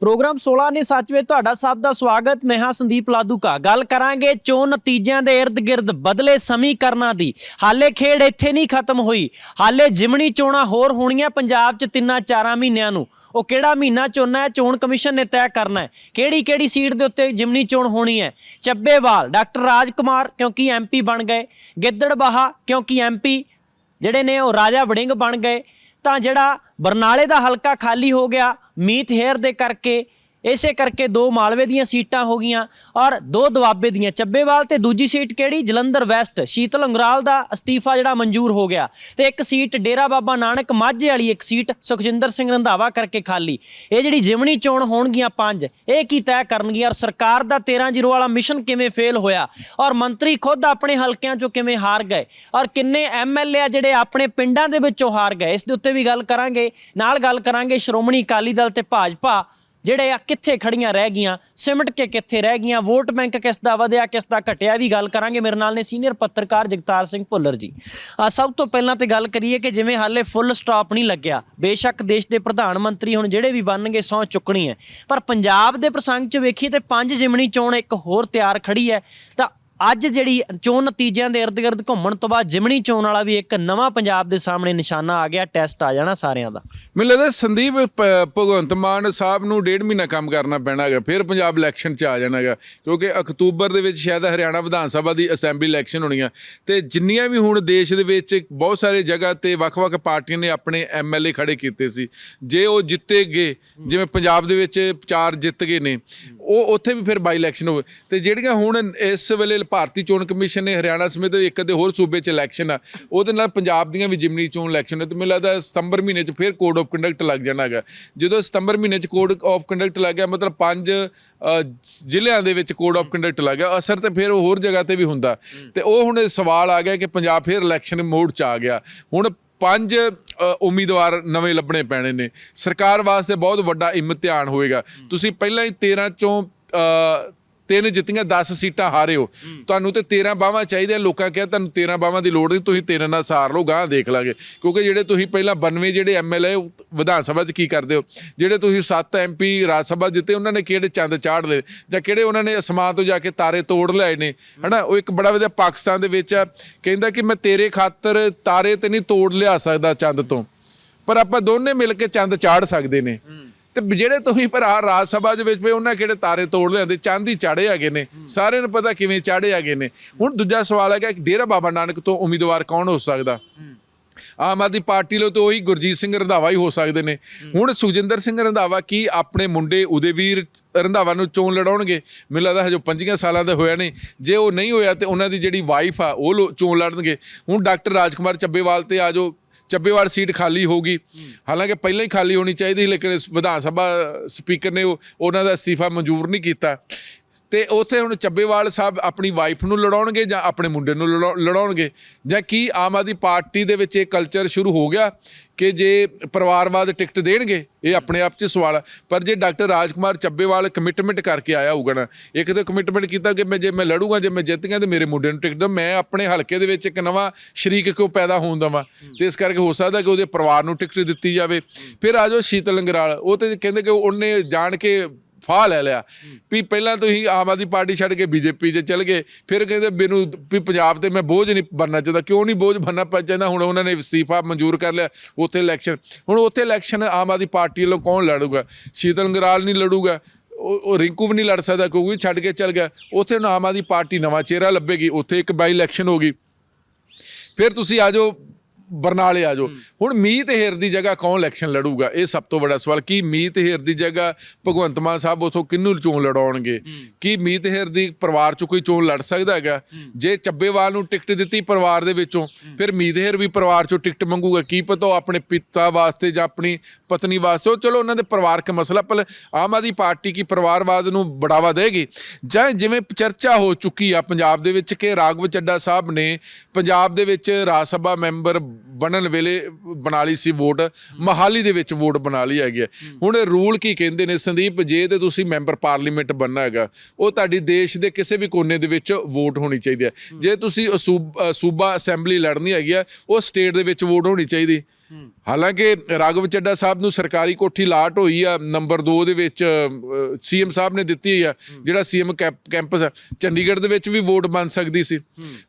Programme 16 ਨੇ ਸੱਚ ਵਿੱਚ ਤੁਹਾਡਾ ਸਭ ਦਾ ਸਵਾਗਤ। ਮੈਂ ਹਾਂ ਸੰਦੀਪ ਲਾਦੂਕਾ। ਗੱਲ ਕਰਾਂਗੇ ਚੋਣ ਨਤੀਜਿਆਂ ਦੇ ird-gird ਬਦਲੇ ਸਮੀਕਰਨਾਂ ਦੀ। ਹਾਲੇ ਖੇਡ ਇੱਥੇ ਨਹੀਂ ਖਤਮ ਹੋਈ। ਹਾਲੇ ਜਿਮਣੀ ਚੋਣਾਂ ਹੋਰ ਹੋਣੀਆਂ ਪੰਜਾਬ 'ਚ ਤਿੰਨਾਂ ਚਾਰਾਂ ਮਹੀਨਿਆਂ ਨੂੰ। ਉਹ ਕਿਹੜਾ ਮਹੀਨਾ ਚੋਣਾਂ ਹੈ? ਚੋਣ ਕਮਿਸ਼ਨ ਨੇ ਤੈਅ ਕਰਨਾ ਹੈ। ਕਿਹੜੀ ਕਿਹੜੀ ਸੀਟ ਦੇ ਉੱਤੇ ਜਿਮਣੀ ਚੋਣ ਹੋਣੀ ਹੈ? ਚੱਬੇਵਾਲ, ਡਾਕਟਰ ਰਾਜ ਕੁਮਾਰ ਕਿਉਂਕਿ ਐਮਪੀ ਬਣ ਗਏ। ਗਿੱਦੜਬਾਹਾ ਕਿਉਂਕਿ ਐਮਪੀ ਜਿਹੜੇ ਨੇ ਉਹ ਰਾਜਾ ਵੜਿੰਗ ਬਣ ਗਏ। ਤਾਂ ਜਿਹੜਾ ਬਰਨਾਲੇ ਦਾ ਹਲਕਾ ਖਾਲੀ ਹੋ ਗਿਆ ਮੀਤ ਹੇਅਰ ਦੇ ਕਰਕੇ ਇਸੇ ਕਰਕੇ ਦੋ ਮਾਲਵੇ ਦੀਆਂ ਸੀਟਾਂ ਹੋ ਗਈਆਂ ਔਰ ਦੋ ਦੁਆਬੇ ਦੀਆਂ। ਚੱਬੇਵਾਲ ਤੇ ਦੂਜੀ ਸੀਟ ਕਿਹੜੀ? ਜਲੰਧਰ ਵੈਸਟ। ਸ਼ੀਤਲ ਅੰਗਰਾਲ ਦਾ ਅਸਤੀਫਾ ਜਿਹੜਾ ਮਨਜ਼ੂਰ ਹੋ ਗਿਆ। ਤੇ ਇੱਕ ਸੀਟ ਡੇਰਾ ਬਾਬਾ ਨਾਨਕ ਮਾਝੇ ਵਾਲੀ ਇੱਕ ਸੀਟ ਸੁਖਜਿੰਦਰ ਸਿੰਘ ਰੰਧਾਵਾ ਕਰਕੇ ਖਾਲੀ। ਇਹ ਜਿਹੜੀ ਜਿਮਣੀ ਚੋਣ ਹੋਣਗੀਆਂ ਪੰਜ, ਇਹ ਕੀ ਤੈਅ ਕਰਨਗੀਆਂ ਔਰ ਸਰਕਾਰ ਦਾ 13 ਜ਼ੀਰੋ ਵਾਲਾ ਮਿਸ਼ਨ ਕਿਵੇਂ ਫੇਲ ਹੋਇਆ? ਔਰ ਮੰਤਰੀ ਖੁਦ ਆਪਣੇ ਹਲਕਿਆਂ ਚੋਂ ਕਿਵੇਂ ਹਾਰ ਗਏ? ਔਰ ਕਿੰਨੇ ਐਮਐਲਏ ਆ ਜਿਹੜੇ ਆਪਣੇ ਪਿੰਡਾਂ ਦੇ ਵਿੱਚੋਂ ਹਾਰ ਗਏ? ਇਸ ਦੇ ਉੱਤੇ ਵੀ ਗੱਲ ਕਰਾਂਗੇ। ਨਾਲ ਗੱਲ ਕਰਾਂਗੇ ਸ਼੍ਰੋਮਣੀ ਅਕਾਲੀ ਦਲ ਤੇ ਭਾਜਪਾ ਜਿਹੜੇ ਆ ਕਿੱਥੇ ਖੜੀਆਂ ਰਹਿ ਗਈਆਂ, ਸਿਮਟ ਕੇ ਕਿੱਥੇ ਰਹਿ ਗਈਆਂ, ਵੋਟ ਬੈਂਕ ਕਿਸ ਦਾ ਵਧਿਆ, ਕਿਸ ਦਾ ਘਟਿਆ ਵੀ ਗੱਲ ਕਰਾਂਗੇ। ਮੇਰੇ ਨਾਲ ਨੇ ਸੀਨੀਅਰ ਪੱਤਰਕਾਰ ਜਗਤਾਰ ਸਿੰਘ ਭੁੱਲਰ ਜੀ। ਆ, ਸਭ ਤੋਂ ਪਹਿਲਾਂ ਤੇ ਗੱਲ ਕਰੀਏ ਕਿ ਜਿਵੇਂ ਹਾਲੇ ਫੁੱਲ ਸਟਾਪ ਨਹੀਂ ਲੱਗਿਆ, ਬੇਸ਼ੱਕ ਦੇਸ਼ ਦੇ ਪ੍ਰਧਾਨ ਮੰਤਰੀ ਹੁਣ ਜਿਹੜੇ ਵੀ ਬਣਨਗੇ, ਸਹੁੰ ਚੁੱਕਣੀ ਹੈ। ਪਰ ਪੰਜਾਬ ਦੇ ਪ੍ਰਸੰਗ 'ਚ ਵੇਖੀਏ ਤੇ ਪੰਜ ਜਿਮਣੀ ਚੋਣ ਇੱਕ ਹੋਰ ਤਿਆਰ ਖੜੀ ਹੈ, ਤਾਂ ਅੱਜ ਜਿਹੜੀ ਚੋਣ ਨਤੀਜਿਆਂ ਦੇ ird-gird ਘੁੰਮਣ ਤੋਂ ਬਾਅਦ ਜਿਮਣੀ ਚੋਣ ਵਾਲਾ ਵੀ ਇੱਕ ਨਵਾਂ ਪੰਜਾਬ ਦੇ ਸਾਹਮਣੇ ਨਿਸ਼ਾਨਾ ਆ ਗਿਆ, ਟੈਸਟ ਆ ਜਾਣਾ ਸਾਰਿਆਂ ਦਾ। ਮੈਨੂੰ ਲੱਗਦਾ ਸੰਦੀਪ ਭਗਵੰਤ ਮਾਨ ਸਾਹਿਬ ਨੂੰ ਡੇਢ ਮਹੀਨਾ ਕੰਮ ਕਰਨਾ ਪੈਣਾ ਹੈਗਾ, ਫਿਰ ਪੰਜਾਬ ਇਲੈਕਸ਼ਨ 'ਚ ਆ ਜਾਣਾ ਹੈਗਾ, ਕਿਉਂਕਿ ਅਕਤੂਬਰ ਦੇ ਵਿੱਚ ਸ਼ਾਇਦ ਹਰਿਆਣਾ ਵਿਧਾਨ ਸਭਾ ਦੀ ਅਸੈਂਬਲੀ ਇਲੈਕਸ਼ਨ ਹੋਣੀ ਆ, ਤੇ ਜਿੰਨੀਆਂ ਵੀ ਹੁਣ ਦੇਸ਼ ਦੇ ਵਿੱਚ ਬਹੁਤ ਸਾਰੇ ਜਗ੍ਹਾ ਤੇ ਵੱਖ-ਵੱਖ ਪਾਰਟੀਆਂ ਨੇ ਆਪਣੇ ਐਮਐਲਏ ਖੜੇ ਕੀਤੇ ਸੀ, ਜੇ ਉਹ ਜਿੱਤੇ ਗਏ ਜਿਵੇਂ ਪੰਜਾਬ ਦੇ ਵਿੱਚ ਚਾਰ ਜਿੱਤ ਗਏ ਨੇ, ਉਹ ਉੱਥੇ ਵੀ ਫਿਰ ਬਾਈ ਇਲੈਕਸ਼ਨ ਹੋਵੇ, ਤੇ ਜਿਹੜੀਆਂ ਹੁਣ ਇਸ ਵੇਲੇ ਭਾਰਤੀ ਚੋਣ ਕਮਿਸ਼ਨ ਨੇ ਹਰਿਆਣਾ ਸਮੇਤ ਇੱਕ ਦੇ ਹੋਰ ਸੂਬੇ 'ਚ ਇਲੈਕਸ਼ਨ ਆ। ਉਹਦੇ ਨਾਲ ਪੰਜਾਬ ਦੀਆਂ ਵੀ ਜਿਮਨੀ ਚੋਣ ਇਲੈਕਸ਼ਨ ਹੈ ਤੇ ਮੈਨੂੰ ਲੱਗਦਾ ਸਤੰਬਰ ਮਹੀਨੇ 'ਚ ਫਿਰ ਕੋਡ ਆਫ ਕੰਡਕਟ ਲੱਗ ਜਾਣਾ ਹੈਗਾ। ਜਦੋਂ ਸਤੰਬਰ ਮਹੀਨੇ 'ਚ ਕੋਡ ਆਫ ਕੰਡਕਟ ਲੱਗ ਗਿਆ, ਮਤਲਬ ਪੰਜ ਜ਼ਿਲ੍ਹਿਆਂ ਦੇ ਵਿੱਚ ਕੋਡ ਆਫ ਕੰਡਕਟ ਲੱਗ ਗਿਆ, ਅਸਰ ਤੇ ਫਿਰ ਉਹ ਹੋਰ ਜਗ੍ਹਾ ਤੇ ਵੀ ਹੁੰਦਾ। ਤੇ ਉਹ ਹੁਣ ਸਵਾਲ ਆ ਗਿਆ ਕਿ ਪੰਜਾਬ ਫਿਰ ਇਲੈਕਸ਼ਨ ਮੋਡ 'ਚ ਆ ਗਿਆ। ਹੁਣ ਪੰਜ ਉਮੀਦਵਾਰ ਨਵੇਂ ਲੱਭਣੇ ਪੈਣੇ ਨੇ। ਸਰਕਾਰ ਵਾਸਤੇ ਬਹੁਤ ਵੱਡਾ ਇਮਤਿਹਾਨ ਹੋਏਗਾ। ਤੁਸੀਂ ਪਹਿਲਾਂ ਹੀ 13 ਚੋਂ ਤਿੰਨ ਜਿੱਤੀਆਂ 10 ਸੀਟਾਂ ਹਾਰੇ ਹੋ। ਤੁਹਾਨੂੰ ਤੇ 13 ਬਾਹਾਂ ਚਾਹੀਦੀਆਂ। ਲੋਕਾਂ ਕਿਹਾ ਤੁਹਾਨੂੰ 13 ਬਾਹਾਂ ਦੀ ਲੋੜ ਨਹੀਂ ਤੁਸੀਂ 13 ਨਾਲ ਸਾਰ ਲਓ ਗਾਂ ਦੇਖ ਲਾਂਗੇ। ਕਿਉਂਕਿ ਜਿਹੜੇ ਤੁਸੀਂ ਪਹਿਲਾਂ 92 ਜਿਹੜੇ ਐਮਐਲਏ ਵਿਧਾਨ ਸਭਾ 'ਚ ਕੀ ਕਰਦੇ ਹੋ? ਜਿਹੜੇ ਤੁਸੀਂ 7 ਐਮਪੀ ਰਾਜ ਸਭਾ ਜਿੱਤੇ ਉਹਨਾਂ ਨੇ ਕਿਹੜੇ ਚੰਦ ਚਾੜ ਲਏ? ਜਾਂ ਕਿਹੜੇ ਉਹਨਾਂ ਨੇ ਅਸਮਾਨ ਤੋਂ ਜਾ ਕੇ ਤਾਰੇ ਤੋੜ ਲਿਆਏ ਨੇ? ਹਨਾ? ਉਹ ਇੱਕ ਬੜਾ ਵਧੀਆ ਪਾਕਿਸਤਾਨ ਦੇ ਵਿੱਚ ਕਹਿੰਦਾ ਕਿ ਮੈਂ ਤੇਰੇ ਖਾਤਰ ਤਾਰੇ ਤੇ ਨਹੀਂ ਤੋੜ ਲਿਆ ਸਕਦਾ ਚੰਦ ਤੋਂ। ਪਰ ਆਪਾਂ ਦੋਨੇ ਮਿਲ ਕੇ ਚੰਦ ਚਾੜ ਸਕਦੇ ਨੇ। ਤੇ ਜਿਹੜੇ ਤੁਸੀਂ ਭਰਾ ਰਾਜ ਸਭਾ ਦੇ ਵਿੱਚ ਪਏ ਉਹਨਾਂ ਕਿਹੜੇ ਤਾਰੇ ਤੋੜ ਲਿਆਂਦੇ? ਚੰਦ ਚਾੜੇ ਹੈਗੇ ਨੇ। ਸਾਰਿਆਂ ਨੂੰ ਪਤਾ ਕਿਵੇਂ ਚਾੜੇ ਹੈਗੇ ਨੇ। ਹੁਣ ਦੂਜਾ ਸਵਾਲ ਹੈਗਾ ਕਿ ਡੇਰਾ ਬਾਬਾ ਨਾਨਕ ਤੋਂ ਉਮੀਦਵਾਰ ਕੌਣ ਹੋ ਸਕਦਾ? ਆਮ ਆਦਮੀ ਪਾਰਟੀ ਲੋ ਤਾਂ ਉਹੀ ਗੁਰਜੀਤ ਸਿੰਘ ਰੰਧਾਵਾ ਹੀ ਹੋ ਸਕਦੇ ਨੇ। ਹੁਣ ਸੁਖਜਿੰਦਰ ਸਿੰਘ ਰੰਧਾਵਾ ਕੀ ਆਪਣੇ ਮੁੰਡੇ ਉਦੇਵੀਰ ਰੰਧਾਵਾ ਨੂੰ ਚੋਣ ਲੜਾਉਣਗੇ? ਮੈਨੂੰ ਲੱਗਦਾ ਹਜੇ 5 ਸਾਲਾਂ ਦਾ ਹੋਇਆ ਨਹੀਂ। ਜੇ ਉਹ ਨਹੀਂ ਹੋਇਆ ਤੇ ਉਹਨਾਂ ਦੀ ਜਿਹੜੀ ਵਾਈਫ ਆ ਉਹ ਲੋ- ਚੋਣ ਲੜਨਗੇ। ਹੁਣ ਡਾਕਟਰ ਰਾਜਕੁਮਾਰ ਚੱਬੇਵਾਲ ਤੇ ਆ ਜੋ ਚੱਬੇਵਾਲ ਸੀਟ ਖਾਲੀ ਹੋਗੀ ਹਾਲਾਂਕਿ ਪਹਿਲਾਂ ਹੀ ਖਾਲੀ ਹੋਣੀ ਚਾਹੀਦੀ ਸੀ ਲੇਕਿਨ ਇਸ ਵਿਧਾਨ ਸਭਾ ਸਪੀਕਰ ਨੇ ਉਹ- ਉਹਨਾਂ ਦਾ ਅਸਤੀਫਾ ਮਨਜ਼ੂਰ ਨਹੀਂ ਕੀਤਾ। ਤੇ ਉੱਥੇ ਹੁਣ ਚੱਬੇਵਾਲ ਸਾਹਿਬ ਆਪਣੀ ਵਾਈਫ ਨੂੰ ਲੜਾਉਣਗੇ ਜਾਂ ਆਪਣੇ ਮੁੰਡੇ ਨੂੰ ਲੜਾ- ਲੜਾਉਣਗੇ? ਜਾਂ ਕੀ ਆਮ ਆਦਮੀ ਪਾਰਟੀ ਦੇ ਵਿੱਚ ਇਹ ਕਲਚਰ ਸ਼ੁਰੂ ਹੋ ਗਿਆ ਕਿ ਜੇ ਪਰਿਵਾਰਵਾਦ ਟਿਕਟ ਦੇਣਗੇ? ਇਹ ਆਪਣੇ ਆਪ 'ਚ ਸਵਾਲ ਪਰ ਜੇ ਡਾਕਟਰ ਰਾਜਕੁਮਾਰ ਚੱਬੇਵਾਲ ਕਮਿਟਮੈਂਟ ਕਰਕੇ ਆਇਆ ਹੋਊਗਾ ਨਾ, ਇੱਕ ਤਾਂ ਕਮਿਟਮੈਂਟ ਕੀਤਾ ਕਿ ਮੈਂ ਜੇ ਮੈਂ ਲੜੂਗਾ, ਜੇ ਮੈਂ ਜਿੱਤ ਗਿਆ ਤੇ ਮੇਰੇ ਮੁੰਡੇ ਨੂੰ ਟਿਕਟ ਦੋ ਮੈਂ ਆਪਣੇ ਹਲਕੇ ਦੇ ਵਿੱਚ ਇੱਕ ਨਵਾਂ ਸ਼ਰੀਕ ਕਿਉਂ ਪੈਦਾ ਹੋਣ ਦਵਾਂ? ਤੇ ਇਸ ਕਰਕੇ ਹੋ ਸਕਦਾ ਕਿ ਉਹਦੇ ਪਰਿਵਾਰ ਨੂੰ ਟਿਕਟ ਦਿੱਤੀ ਜਾਵੇ। ਫਿਰ ਆ ਜਾਓ ਸ਼ੀਤਲ ਲੰਗਰਾਲ, ਉਹ ਤੇ ਕਹਿੰਦੇ ਕਿ ਉਹਨੇ ਜਾਣ ਕੇ ਫਾਹ ਲੈ ਲਿਆ। ਵੀ ਪਹਿਲਾਂ ਤੁਸੀਂ ਆਮ ਆਦਮੀ ਪਾਰਟੀ ਛੱਡ ਕੇ ਬੀਜੇਪੀ 'ਚ ਚਲ ਗਏ। ਫਿਰ ਕਹਿੰਦੇ ਮੈਨੂੰ ਵੀ ਪੰਜਾਬ ਤੇ ਮੈਂ ਬੋਝ ਨਹੀਂ ਬਣਨਾ ਚਾਹੁੰਦਾ। ਕਿਉਂ ਨਹੀਂ ਬੋਝ ਬਣਨਾ ਪੈ ਚਾਹੁੰਦਾ ਹੁਣ ਉਹਨਾਂ ਨੇ ਅਸਤੀਫਾ ਮਨਜ਼ੂਰ ਕਰ ਲਿਆ ਉੱਥੇ ਇਲੈਕਸ਼ਨ। ਹੁਣ ਉੱਥੇ ਇਲੈਕਸ਼ਨ ਆਮ ਆਦਮੀ ਪਾਰਟੀ ਵੱਲੋਂ ਕੌਣ ਲੜੂਗਾ? ਸ਼ੀਤਲ ਅੰਗਰਾਲ ਨਹੀਂ ਲੜੂਗਾ। ਉਹ ਰਿੰਕੂ ਵੀ ਨਹੀਂ ਲੜ ਸਕਦਾ ਕਿਉਂਕਿ ਛੱਡ ਕੇ ਚਲ ਗਿਆ। ਉੱਥੇ ਹੁਣ ਆਮ ਆਦਮੀ ਪਾਰਟੀ ਨਵਾਂ ਚਿਹਰਾ ਲੱਭੇਗੀ। ਉੱਥੇ ਇੱਕ ਬਾਈ ਇਲੈਕਸ਼ਨ ਹੋਗੀ ਫਿਰ ਤੁਸੀਂ ਆ ਜਾਓ ਬਰਨਾਲੇ ਆ ਜਾਓ। ਹੁਣ ਮੀਤ ਹੇਰ ਦੀ ਜਗ੍ਹਾ ਕੌਣ ਇਲੈਕਸ਼ਨ ਲੜੂਗਾ? ਇਹ ਸਭ ਤੋਂ ਵੱਡਾ ਸਵਾਲ ਕੀ ਮੀਤ ਹੇਰ ਦੀ ਜਗ੍ਹਾ ਭਗਵੰਤ ਮਾਨ ਸਾਹਿਬ ਉਥੋਂ ਕਿੰਨੂੰ ਚੋਣ ਲੜਾਉਣਗੇ? ਕੀ ਮੀਤ ਹੇਰ ਦੀ ਪਰਿਵਾਰ ਚੋਂ ਕੋਈ ਚੋਣ ਲੜ ਸਕਦਾ ਹੈਗਾ? ਜੇ ਚੱਬੇਵਾਲ ਨੂੰ ਟਿਕਟ ਦਿੱਤੀ ਪਰਿਵਾਰ ਦੇ ਵਿੱਚੋਂ ਫਿਰ ਮੀਤ ਹੇਰ ਵੀ ਪਰਿਵਾਰ ਚੋਂ ਟਿਕਟ ਮੰਗੂਗਾ। ਕੀ ਪਤਾ ਉਹ ਆਪਣੇ ਪਿਤਾ ਵਾਸਤੇ ਜਾਂ ਆਪਣੀ ਪਤਨੀ ਵਾਸਤੇ ਉਹ ਚਲੋ ਉਹਨਾਂ ਦੇ ਪਰਿਵਾਰਕ ਮਸਲਾ ਪਰ ਆਮ ਆਦਮੀ ਪਾਰਟੀ ਕੀ ਪਰਿਵਾਰਵਾਦ ਨੂੰ ਬੜਾਵਾ ਦੇਗੀ? ਜਾਂ ਜਿਵੇਂ ਚਰਚਾ ਹੋ ਚੁੱਕੀ ਆ ਪੰਜਾਬ ਦੇ ਵਿੱਚ ਕਿ ਰਾਘਵ ਚੱਡਾ ਸਾਹਿਬ ਨੇ ਪੰਜਾਬ ਦੇ ਵਿੱਚ ਰਾਜ ਸਭਾ ਮੈਂਬਰ ਬਣਨ ਵੇਲੇ ਬਣਾ ਲਈ ਸੀ ਵੋਟ, ਮਹਾਲੀ ਦੇ ਵਿੱਚ ਵੋਟ ਬਣਾ ਲਈ ਹੈਗੀ ਹੈ। ਹੁਣ ਰੂਲ ਕੀ ਕਹਿੰਦੇ ਨੇ? ਸੰਦੀਪ, ਜੇ ਤੇ ਤੁਸੀਂ ਮੈਂਬਰ ਪਾਰਲੀਮੈਂਟ ਬਣਨਾ ਹੈਗਾ, ਉਹ ਤੁਹਾਡੀ ਦੇਸ਼ ਦੇ ਕਿਸੇ ਵੀ ਕੋਨੇ ਦੇ ਵਿੱਚ ਵੋਟ ਹੋਣੀ ਚਾਹੀਦੀ ਹੈ। ਜੇ ਤੁਸੀਂ ਸੂਬ- ਸੂਬਾ ਅਸੈਂਬਲੀ ਲੜਨੀ ਹੈਗੀ ਆ ਉਹ ਸਟੇਟ ਦੇ ਵਿੱਚ ਵੋਟ ਹੋਣੀ ਚਾਹੀਦੀ। ਹਾਲਾਂਕਿ ਰਾਘਵ ਚੱਡਾ ਸਾਹਿਬ ਨੂੰ ਸਰਕਾਰੀ ਕੋਠੀ ਲਾਟ ਹੋਈ ਆ ਨੰਬਰ 2 ਦੇ ਵਿੱਚ ਸੀਐਮ ਸਾਹਿਬ ਨੇ ਦਿੱਤੀ ਆ ਜਿਹੜਾ ਸੀਐਮ ਕੈਂਪਸ ਆ ਚੰਡੀਗੜ੍ਹ ਦੇ ਵਿੱਚ ਵੀ ਵੋਟ ਬਣ ਸਕਦੀ ਸੀ।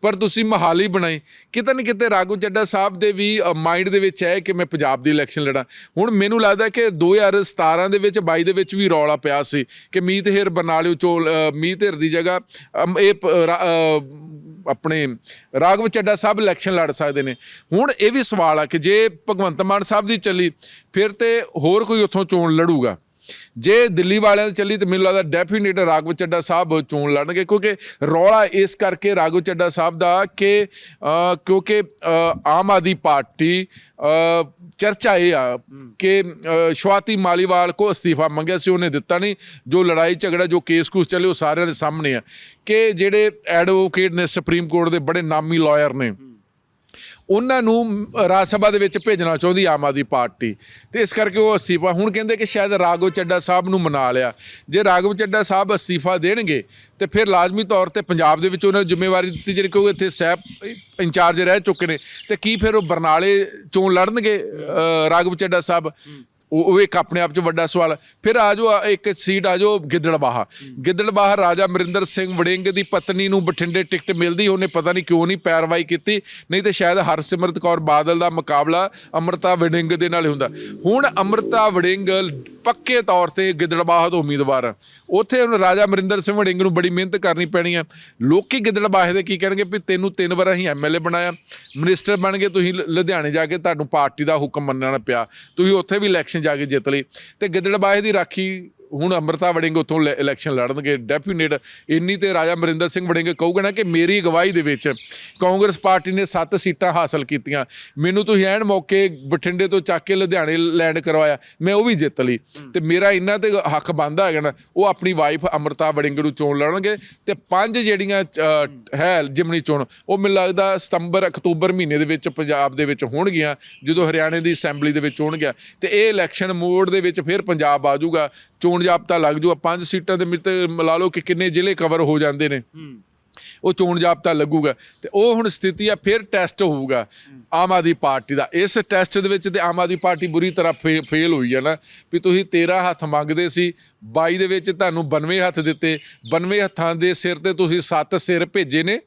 ਪਰ ਤੁਸੀਂ ਮਹਾਲੀ ਬਣਾਈ ਕਿਤੇ ਨਾ ਕਿਤੇ ਰਾਘਵ ਚੱਡਾ ਸਾਹਿਬ ਦੇ ਵੀ ਮਾਈਂਡ ਦੇ ਵਿੱਚ ਹੈ ਕਿ ਮੈਂ ਪੰਜਾਬ ਦੀ ਇਲੈਕਸ਼ਨ ਲੜਾਂ। ਹੁਣ ਮੈਨੂੰ ਲੱਗਦਾ ਕਿ 2017 ਦੇ ਵਿੱਚ 22 ਦੇ ਵਿੱਚ ਵੀ ਰੌਲਾ ਪਿਆ ਸੀ ਕਿ ਮੀਤ ਹੇਰ ਬਰਨਾਲਿਓ ਚੋਲ ਅ, ਮੀਤ ਹੇਰ ਦੀ ਜਗ੍ਹਾ ਇਹ ਆਪਣੇ ਰਾਘਵ ਚੱਡਾ ਸਾਹਿਬ ਇਲੈਕਸ਼ਨ ਲੜ ਸਕਦੇ ਨੇ। ਹੁਣ ਇਹ ਵੀ ਸਵਾਲ ਆ ਕਿ ਜੇ ਭਗਵੰਤ ਮਾਨ ਸਾਹਿਬ ਦੀ ਚੱਲੀ, ਫਿਰ ਤੇ ਹੋਰ ਕੋਈ ਉੱਥੋਂ ਚੋਣ ਲੜੂਗਾ? ਜੇ ਦਿੱਲੀ ਵਾਲਿਆਂ ਦੇ ਚੱਲੀ ਤੇ ਮੈਨੂੰ ਲੱਗਦਾ ਡੈਫੀਨੇਟ ਰਾਘਵ ਚੱਡਾ ਸਾਹਿਬ ਚੋਣ ਲੜਨਗੇ ਕਿਉਂਕਿ ਰੌਲਾ ਇਸ ਕਰਕੇ ਰਾਘਵ ਚੱਡਾ ਸਾਹਿਬ ਦਾ ਕਿ ਕਿਉਂਕਿ ਆਮ ਆਦਮੀ ਪਾਰਟੀ ਚਰਚਾ ਇਹ ਆ ਕਿ ਅ, ਸ਼ਵਾਤੀ ਮਾਲੀਵਾਲ ਕੋ ਅਸਤੀਫਾ ਮੰਗਿਆ ਸੀ ਉਹਨੇ ਦਿੱਤਾ ਨਹੀਂ। ਜੋ ਲੜਾਈ ਝਗੜਾ ਜੋ ਕੇਸ ਕੂਸ ਚੱਲੇ ਉਹ ਸਾਰਿਆਂ ਦੇ ਸਾਹਮਣੇ ਆ ਕਿ ਜਿਹੜੇ ਐਡਵੋਕੇਟ ਨੇ ਸੁਪਰੀਮ ਕੋਰਟ ਦੇ ਬੜੇ ਨਾਮੀ ਲਾਇਰ ਨੇ ਉਹਨਾਂ ਨੂੰ ਰਾਜ ਸਭਾ ਦੇ ਵਿੱਚ ਭੇਜਣਾ ਚਾਹੁੰਦੀ ਆਮ ਆਦਮੀ ਪਾਰਟੀ। ਤੇ ਇਸ ਕਰਕੇ ਉਹ ਅਸਤੀਫਾ ਹੁਣ ਕਹਿੰਦੇ ਕਿ ਸ਼ਾਇਦ ਰਾਘਵ ਚੱਡਾ ਸਾਹਿਬ ਨੂੰ ਮਨਾ ਲਿਆ। ਜੇ ਰਾਘਵ ਚੱਡਾ ਸਾਹਿਬ ਅਸਤੀਫਾ ਦੇਣਗੇ ਤੇ ਫਿਰ ਲਾਜ਼ਮੀ ਤੌਰ ਤੇ ਪੰਜਾਬ ਦੇ ਵਿੱਚ ਉਹਨਾਂ ਨੂੰ ਜ਼ਿੰਮੇਵਾਰੀ ਦਿੱਤੀ ਜਿਹੜੀ ਕਿਉਂਕਿ ਇੱਥੇ ਸਹਿਬ ਇੰਚਾਰਜ ਰਹਿ ਚੁੱਕੇ ਨੇ। ਤੇ ਕੀ ਫਿਰ ਉਹ ਬਰਨਾਲੇ ਚੋਣ ਲੜਨਗੇ ਅ, ਰਾਘਵ ਚੱਡਾ ਸਾਹਿਬ? ਉਹ ਉਹ ਇੱਕ ਆਪਣੇ ਆਪ 'ਚ ਵੱਡਾ ਸਵਾਲ ਹੈ। ਫਿਰ ਆ ਜਾਓ, ਆ ਇੱਕ ਸੀਟ ਆ ਜਾਓ, ਗਿੱਦੜਬਾਹਾ। ਗਿੱਦੜਬਾਹਾ ਰਾਜਾ ਅਮਰਿੰਦਰ ਸਿੰਘ ਵੜਿੰਗ ਦੀ ਪਤਨੀ ਨੂੰ ਬਠਿੰਡੇ ਟਿਕਟ ਮਿਲਦੀ, ਉਹਨੇ ਪਤਾ ਨਹੀਂ ਕਿਉਂ ਨਹੀਂ ਪੈਰਵਾਈ ਕੀਤੀ। ਨਹੀਂ ਤੇ ਸ਼ਾਇਦ ਹਰਸਿਮਰਤ ਕੌਰ ਬਾਦਲ ਦਾ ਮੁਕਾਬਲਾ ਅਮਰਤਾ ਵੜਿੰਗ ਦੇ ਨਾਲ ਹੀ ਹੁੰਦਾ। ਹੁਣ ਅਮਰਤਾ ਵੜਿੰਗ ਪੱਕੇ ਤੌਰ ਤੇ ਗਿੱਦੜਬਾਹ ਤੋਂ ਉਮੀਦਵਾਰ। ਆ ਉੱਥੇ ਹੁਣ ਰਾਜਾ ਅਮਰਿੰਦਰ ਸਿੰਘ ਵੜਿੰਗ ਨੂੰ ਬੜੀ ਮਿਹਨਤ ਕਰਨੀ ਪੈਣੀ ਆ ਲੋਕੀ ਗਿੱਦੜਬਾਹੇ ਦੇ ਕੀ ਕਹਿਣਗੇ ਵੀ ਤੈਨੂੰ ਤਿੰਨ ਵਾਰ ਅਸੀਂ ਐਮਐਲਏ ਬਣਾਇਆ। ਮਿਨਿਸਟਰ ਬਣ ਗਏ, ਤੁਸੀਂ ਲੁਧਿਆਣੇ ਜਾ ਕੇ ਤੁਹਾਨੂੰ ਪਾਰਟੀ ਦਾ ਹੁਕਮ ਮੰਨਣਾ ਪਿਆ। ਤੁਸੀਂ ਉੱਥੇ ਵੀ ਇਲੈਕਸ਼ਨ ਜਾ ਕੇ ਜਿੱਤ ਲਈ। ਤੇ ਗਿੱਦੜਬਾਹੇ ਦੀ ਰਾਖੀ ਹੁਣ ਅਮਰਤਾ ਵੜਿੰਗ ਉੱਥੋਂ ਲੈ- ਇਲੈਕਸ਼ਨ ਲੜਨਗੇ ਡੈਫੀਨੇਟ ਇੰਨੀ ਤੇ ਰਾਜਾ ਅਮਰਿੰਦਰ ਸਿੰਘ ਵੜਿੰਗ ਕਹੂਗਾ ਨਾ ਕਿ ਮੇਰੀ ਅਗਵਾਈ ਦੇ ਵਿੱਚ ਕਾਂਗਰਸ ਪਾਰਟੀ ਨੇ 7 ਸੀਟਾਂ ਹਾਸਲ ਕੀਤੀਆਂ। ਮੈਨੂੰ ਤੁਸੀਂ ਐਨ ਮੌਕੇ ਬਠਿੰਡੇ ਤੋਂ ਚੱਕ ਕੇ ਲੁਧਿਆਣੇ ਲੈਂਡ ਕਰਵਾਇਆ ਮੈਂ ਉਹ ਵੀ ਜਿੱਤ ਲਈ। ਤੇ ਮੇਰਾ ਇੰਨਾ ਤੇ ਹੱਕ ਬਣਦਾ ਹੈਗਾ ਨਾ ਉਹ ਆਪਣੀ ਵਾਈਫ ਅਮਰਤਾ ਵੜਿੰਗ ਨੂੰ ਚੋਣ ਲੜਨਗੇ ਤੇ ਪੰਜ ਜਿਹੜੀਆਂ ਹੈ ਜਿਮਣੀ ਚੋਣ ਉਹ ਮੈਨੂੰ ਲੱਗਦਾ ਸਤੰਬਰ ਅਕਤੂਬਰ ਮਹੀਨੇ ਦੇ ਵਿੱਚ ਪੰਜਾਬ ਦੇ ਵਿੱਚ ਹੋਣਗੀਆਂ ਜਦੋਂ ਹਰਿਆਣੇ ਦੀ ਅਸੈਂਬਲੀ ਦੇ ਵਿੱਚ ਹੋਣਗੀਆਂ। ਤੇ ਇਹ ਇਲੈਕਸ਼ਨ ਮੋਡ ਦੇ ਵਿੱਚ ਫਿਰ ਪੰਜਾਬ ਆ ਜਾਊਗਾ। ਚੋਣ ਜਾਬਤਾ ਲੱਗ ਜਾਊਗਾ ਪੰਜ ਸੀਟਾਂ ਦੇ ਮਿਲ ਤੇ ਮਿਲਾ ਲਓ ਕਿ ਕਿੰਨੇ ਜ਼ਿਲ੍ਹੇ ਕਵਰ ਹੋ ਜਾਂਦੇ ਨੇ। ਉਹ ਚੋਣ ਜਾਬਤਾ ਲੱਗੂਗਾ ਤੇ ਉਹ ਹੁਣ ਸਥਿਤੀ ਆ ਫਿਰ ਟੈਸਟ ਹੋਊਗਾ ਆਮ ਆਦਮੀ ਪਾਰਟੀ ਦਾ। ਇਸ ਟੈਸਟ ਦੇ ਵਿੱਚ ਤੇ ਆਮ ਆਦਮੀ ਪਾਰਟੀ ਬੁਰੀ ਤਰ੍ਹਾਂ ਫੇਲ ਹੋਈ ਹੈ ਨਾ ਵੀ ਤੁਸੀਂ 13 ਹੱਥ ਮੰਗਦੇ ਸੀ 22 ਦੇ ਵਿੱਚ ਤੁਹਾਨੂੰ 92 ਹੱਥ ਦਿੱਤੇ 92 ਹੱਥਾਂ ਦੇ ਸਿਰ ਤੇ ਤੁਸੀਂ 7 ਸਿਰ ਭੇਜੇ ਨੇ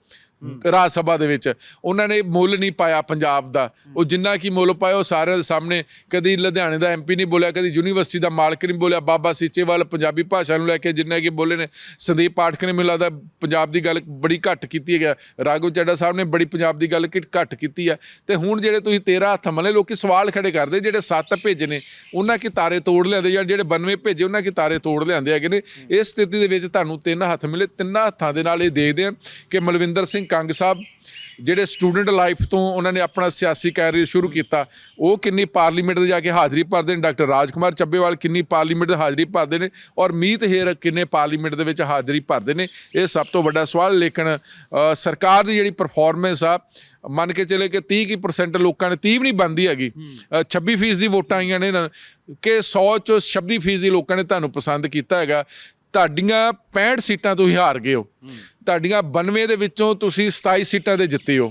ਰਾਜ ਸਭਾ ਦੇ ਵਿੱਚ। ਉਹਨਾਂ ਨੇ ਮੁੱਲ ਨਹੀਂ ਪਾਇਆ ਪੰਜਾਬ ਦਾ। ਉਹ ਜਿੰਨਾ ਕੀ ਮੁੱਲ ਪਾਇਆ ਉਹ ਸਾਰਿਆਂ ਦੇ ਸਾਹਮਣੇ ਕਦੀ ਲੁਧਿਆਣੇ ਦਾ ਐਮਪੀ ਨਹੀਂ ਬੋਲਿਆ ਕਦੀ ਯੂਨੀਵਰਸਿਟੀ ਦਾ ਮਾਲਕ ਨਹੀਂ ਬੋਲਿਆ। ਬਾਬਾ ਸੀਚੇਵਾਲ ਪੰਜਾਬੀ ਭਾਸ਼ਾ ਨੂੰ ਲੈ ਕੇ ਜਿੰਨਾ ਕੀ ਬੋਲੇ ਨੇ ਸੰਦੀਪ ਪਾਠਕ ਨੇ ਮੈਨੂੰ ਲੱਗਦਾ ਪੰਜਾਬ ਦੀ ਗੱਲ ਬੜੀ ਘੱਟ ਕੀਤੀ ਹੈ ਰਾਘਵ ਚੱਡਾ ਸਾਹਿਬ ਨੇ ਬੜੀ ਪੰਜਾਬ ਦੀ ਗੱਲ ਕਿ- ਘੱਟ ਕੀਤੀ ਹੈ ਤੇ ਹੁਣ ਜਿਹੜੇ ਤੁਸੀਂ 13 ਹੱਥ ਮਲੇ ਲੋਕੀ ਸਵਾਲ ਖੜੇ ਕਰਦੇ ਜਿਹੜੇ 7 ਭੇਜੇ ਨੇ ਉਹਨਾਂ ਕੀ ਤਾਰੇ ਤੋੜ ਲਿਆਂਦੇ ਜਾਂ ਜਿਹੜੇ 92 ਭੇਜੇ ਉਹਨਾਂ ਕੀ ਤਾਰੇ ਤੋੜ ਲਿਆਂਦੇ ਹੈਗੇ ਨੇ? ਇਸ ਸਥਿਤੀ ਦੇ ਵਿੱਚ ਤੁਹਾਨੂੰ ਤਿੰਨ ਹੱਥ ਮਿਲੇ ਤਿੰਨਾਂ ਹੱਥਾਂ ਦੇ ਨਾਲ ਇਹ ਦੇਖਦੇ ਆ ਕਿ ਮਲਵਿੰਦਰ ਸਿੰਘ ਕੰਗ ਸਾਹਿਬ ਜਿਹੜੇ ਸਟੂਡੈਂਟ ਲਾਈਫ ਤੋਂ ਉਹਨਾਂ ਨੇ ਆਪਣਾ ਸਿਆਸੀ ਕੈਰੀਅਰ ਸ਼ੁਰੂ ਕੀਤਾ ਉਹ ਕਿੰਨੀ ਪਾਰਲੀਮੈਂਟ ਦੇ ਜਾ ਕੇ ਹਾਜ਼ਰੀ ਭਰਦੇ ਨੇ? ਡਾਕਟਰ ਰਾਜਕੁਮਾਰ ਚੱਬੇਵਾਲ ਕਿੰਨੀ ਪਾਰਲੀਮੈਂਟ ਦੇ ਹਾਜ਼ਰੀ ਭਰਦੇ ਨੇ ਔਰ ਮੀਤ ਹੇਰ ਕਿੰਨੇ ਪਾਰਲੀਮੈਂਟ ਦੇ ਵਿੱਚ ਹਾਜ਼ਰੀ ਭਰਦੇ ਨੇ? ਇਹ ਸਭ ਤੋਂ ਵੱਡਾ ਸਵਾਲ ਲੇਕਿਨ ਸਰਕਾਰ ਦੀ ਜਿਹੜੀ ਪਰਫਾਰਮੈਂਸ ਆ ਮੰਨ ਕੇ ਚਲੇ ਕਿ 30 ਕੀ percent ਲੋਕਾਂ ਨੇ 30 ਵੀ ਨਹੀਂ ਬੰਦੀ ਹੈਗੀ। ਅ, 26 ਫੀਸ ਦੀ ਵੋਟਾਂ ਆਈਆਂ ਨੇ ਨਾ, ਕਿ 100 ਚੋਂ 26 ਫੀਸ ਲੋਕਾਂ ਨੇ ਤੁਹਾਨੂੰ ਪਸੰਦ ਕੀਤਾ ਹੈਗਾ। ਤੁਹਾਡੀਆਂ 65 ਸੀਟਾਂ ਤੁਸੀਂ ਹਾਰ ਗਏ ਹੋ। ਤੁਹਾਡੀਆਂ 92 ਦੇ ਵਿੱਚੋਂ ਤੁਸੀਂ 27 ਸੀਟਾਂ ਦੇ ਜਿੱਤੇ ਹੋ।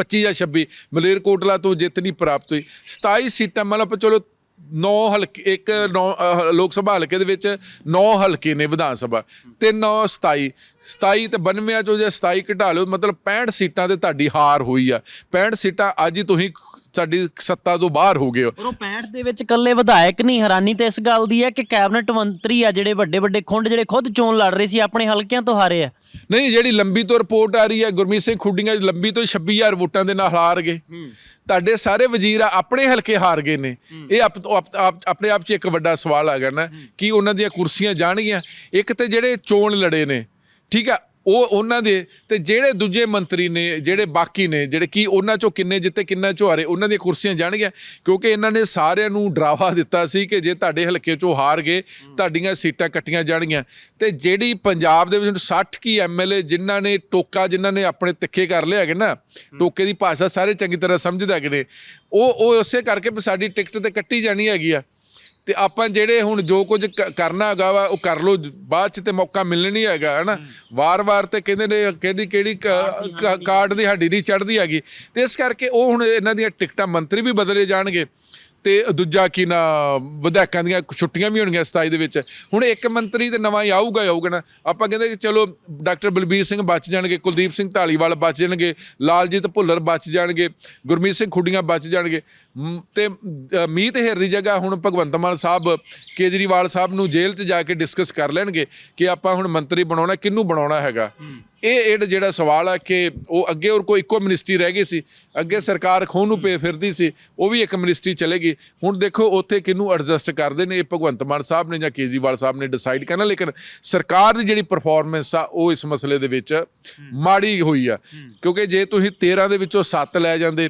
25 ਜਾਂ 26 ਮਲੇਰਕੋਟਲਾ ਤੋਂ ਜਿੱਤ ਨਹੀਂ ਪ੍ਰਾਪਤ ਹੋਈ। 27 ਸੀਟਾਂ ਮਤਲਬ ਚਲੋ 9 ਹਲਕੇ ਇੱਕ ਨੌ ਲੋਕ ਸਭਾ ਹਲਕੇ ਦੇ ਵਿੱਚ 9 ਹਲਕੇ ਨੇ ਵਿਧਾਨ ਸਭਾ ਤੇ 9 27 27 ਤੇ 92 ਚੋਂ ਜੇ 27 ਘਟਾ ਲਿਓ ਮਤਲਬ 65 ਸੀਟਾਂ ਤੇ ਤੁਹਾਡੀ ਹਾਰ ਹੋਈ ਆ। 65 ਸੀਟਾਂ ਅੱਜ ਹੀ ਤੁਸੀਂ ਸਾਡੀ ਸੱਤਾ ਤੋਂ ਬਾਹਰ ਹੋ ਗਏ ਪਰ ਉਹ 65 ਦੇ ਵਿੱਚ ਇਕੱਲੇ ਵਿਧਾਇਕ ਨਹੀਂ ਹੈਰਾਨੀ ਤੇ ਇਸ ਗੱਲ ਦੀ ਹੈ ਕਿ ਕੈਬਨਿਟ ਮੰਤਰੀ ਆ ਜਿਹੜੇ ਵੱਡੇ ਵੱਡੇ ਖੁੰਡ ਜਿਹੜੇ ਖੁਦ ਚੋਣ ਲੜ ਰਹੇ ਸੀ ਆਪਣੇ ਹਲਕਿਆਂ ਤੋਂ ਹਾਰੇ ਆ। ਨਹੀਂ ਜਿਹੜੀ ਲੰਬੀ ਤੋਂ ਰਿਪੋਰਟ ਆ ਰਹੀ ਹੈ ਗੁਰਮੀਤ ਸਿੰਘ ਖੁੱਡੀਆਂ ਲੰਬੀ ਤੋਂ 26000 ਵੋਟਾਂ ਦੇ ਨਾਲ ਹਾਰ ਗਏ। ਤੁਹਾਡੇ ਸਾਰੇ ਵਜ਼ੀਰ ਆਪਣੇ ਹਲਕੇ ਹਾਰ ਗਏ ਨੇ। ਇਹ ਆਪ ਆਪ- ਆਪ- ਆਪਣੇ ਆਪ 'ਚ ਇੱਕ ਵੱਡਾ ਸਵਾਲ ਆ ਗਿਆ ਨਾ ਕਿ ਉਹਨਾਂ ਦੀਆਂ ਕੁਰਸੀਆਂ ਜਾਣਗੀਆਂ? ਇੱਕ ਤੇ ਜਿਹੜੇ ਚੋਣ ਲੜੇ ਨੇ ਠੀਕ ਆ ਉਹ ਉਹਨਾਂ ਦੇ ਤੇ ਜਿਹੜੇ ਦੂਜੇ ਮੰਤਰੀ ਨੇ, ਜਿਹੜੇ ਬਾਕੀ ਨੇ, ਜਿਹੜੇ ਕੀ ਉਹਨਾਂ ਚੋਂ ਕਿੰਨੇ ਜਿੱਤੇ, ਕਿੰਨਾ ਚੋਂ ਹਾਰੇ, ਉਹਨਾਂ ਦੀਆਂ ਕੁਰਸੀਆਂ ਜਾਣਗੀਆਂ, ਕਿਉਂਕਿ ਇਹਨਾਂ ਨੇ ਸਾਰਿਆਂ ਨੂੰ ਡਰਾਵਾ ਦਿੱਤਾ ਸੀ ਕਿ ਜੇ ਤੁਹਾਡੇ ਹਲਕੇ ਚੋਂ ਹਾਰ ਗਏ, ਤੁਹਾਡੀਆਂ ਸੀਟਾਂ ਕੱਟੀਆਂ ਜਾਣਗੀਆਂ। ਤੇ ਜਿਹੜੀ ਪੰਜਾਬ ਦੇ ਵਿੱਚ 60 ਕੀ ਐਮਐਲਏ ਜਿਨ੍ਹਾਂ ਨੇ ਟੋਕਾ, ਜਿਨ੍ਹਾਂ ਨੇ ਆਪਣੇ ਤਿੱਖੇ ਕਰ ਲਿਆ ਹੈਗੇ ਨਾ, ਟੋਕੇ ਦੀ ਭਾਸ਼ਾ ਸਾਰੇ ਚੰਗੀ ਤਰ੍ਹਾਂ ਸਮਝਦੇ ਹੈਗੇ ਨੇ, ਉਹ ਉਹ ਉਸੇ ਕਰਕੇ ਸਾਡੀ ਟਿਕਟ ਤੇ ਕੱਟੀ ਜਾਣੀ ਹੈਗੀ ਆ। ਤੇ ਆਪਾਂ ਜਿਹੜੇ ਹੁਣ ਜੋ ਕੁਝ ਕਰਨਾ ਹੈਗਾ ਵਾ ਉਹ ਕਰ ਲੋ ਬਾਅਦ ਚ ਤੇ ਮੌਕਾ ਮਿਲਣਾ ਨਹੀਂ ਹੈਗਾ ਹਨਾ? ਵਾਰ-ਵਾਰ ਤੇ ਕਹਿੰਦੇ ਨੇ ਕਿਹੜੀ ਕਿਹੜੀ ਕਾਰਡ ਦੀ ਹੱਡੀ ਨਹੀਂ ਚੜਦੀ ਹੈਗੀ। ਤੇ ਇਸ ਕਰਕੇ ਉਹ ਹੁਣ ਇਹਨਾਂ ਦੀਆਂ ਟਿਕਟਾਂ ਮੰਤਰੀ ਵੀ ਬਦਲੇ ਜਾਣਗੇ। ਤੇ ਦੂਜਾ ਕੀ ਨਾ ਵਿਧਾਇਕਾਂ ਦੀਆਂ ਛੁੱਟੀਆਂ ਵੀ ਹੋਣਗੀਆਂ 27 ਦੇ ਵਿੱਚ। ਹੁਣ ਇੱਕ ਮੰਤਰੀ ਤੇ ਨਵਾਂ ਹੀ ਆਊਗਾ ਹੀ ਆਊਗਾ ਨਾ। ਆਪਾਂ ਕਹਿੰਦੇ ਕਿ ਚਲੋ ਡਾਕਟਰ ਬਲਬੀਰ ਸਿੰਘ ਬਚ ਜਾਣਗੇ ਕੁਲਦੀਪ ਸਿੰਘ ਢਾਲੀਵਾਲ ਬਚ ਜਾਣਗੇ ਲਾਲਜੀਤ ਭੁੱਲਰ ਬਚ ਜਾਣਗੇ ਗੁਰਮੀਤ ਸਿੰਘ ਖੁੱਡੀਆਂ ਬਚ ਜਾਣਗੇ। ਮ, ਤੇ ਮੀਤ ਹੇਰ ਦੀ ਜਗ੍ਹਾ ਹੁਣ ਭਗਵੰਤ ਮਾਨ ਸਾਹਿਬ ਕੇਜਰੀਵਾਲ ਸਾਹਿਬ ਨੂੰ ਜੇਲ੍ਹ 'ਚ ਜਾ ਕੇ ਡਿਸਕਸ ਕਰ ਲੈਣਗੇ ਕਿ ਆਪਾਂ ਹੁਣ ਮੰਤਰੀ ਬਣਾਉਣਾ ਕਿਹਨੂੰ ਬਣਾਉਣਾ ਹੈਗਾ। ਇਹ ਇਹ ਜਿਹੜਾ ਸਵਾਲ ਹੈ ਕਿ ਉਹ ਅੱਗੇ ਹੋਰ ਕੋਈ ਇੱਕੋ ਮਿਨਿਸਟਰੀ ਰਹਿ ਗਈ ਸੀ ਅੱਗੇ ਸਰਕਾਰ ਖੋਹ ਨੂੰ ਪੇ ਫਿਰਦੀ ਸੀ ਉਹ ਵੀ ਇੱਕ ਮਿਨਿਸਟਰੀ ਚਲੇਗੀ ਹੁਣ ਦੇਖੋ ਉੱਥੇ ਕਿਹਨੂੰ ਐਡਜਸਟ ਕਰਦੇ ਨੇ? ਇਹ ਭਗਵੰਤ ਮਾਨ ਸਾਹਿਬ ਨੇ ਜਾਂ ਕੇਜਰੀਵਾਲ ਸਾਹਿਬ ਨੇ ਡਿਸਾਈਡ ਕਰਨਾ ਲੇਕਿਨ ਸਰਕਾਰ ਦੀ ਜਿਹੜੀ ਪਰਫਾਰਮੈਂਸ ਆ ਉਹ ਇਸ ਮਸਲੇ ਦੇ ਵਿੱਚ ਮਾੜੀ ਹੋਈ ਆ। ਕਿਉਂਕਿ ਜੇ ਤੁਸੀਂ 13 ਦੇ ਵਿੱਚੋਂ 7 ਲੈ ਜਾਂਦੇ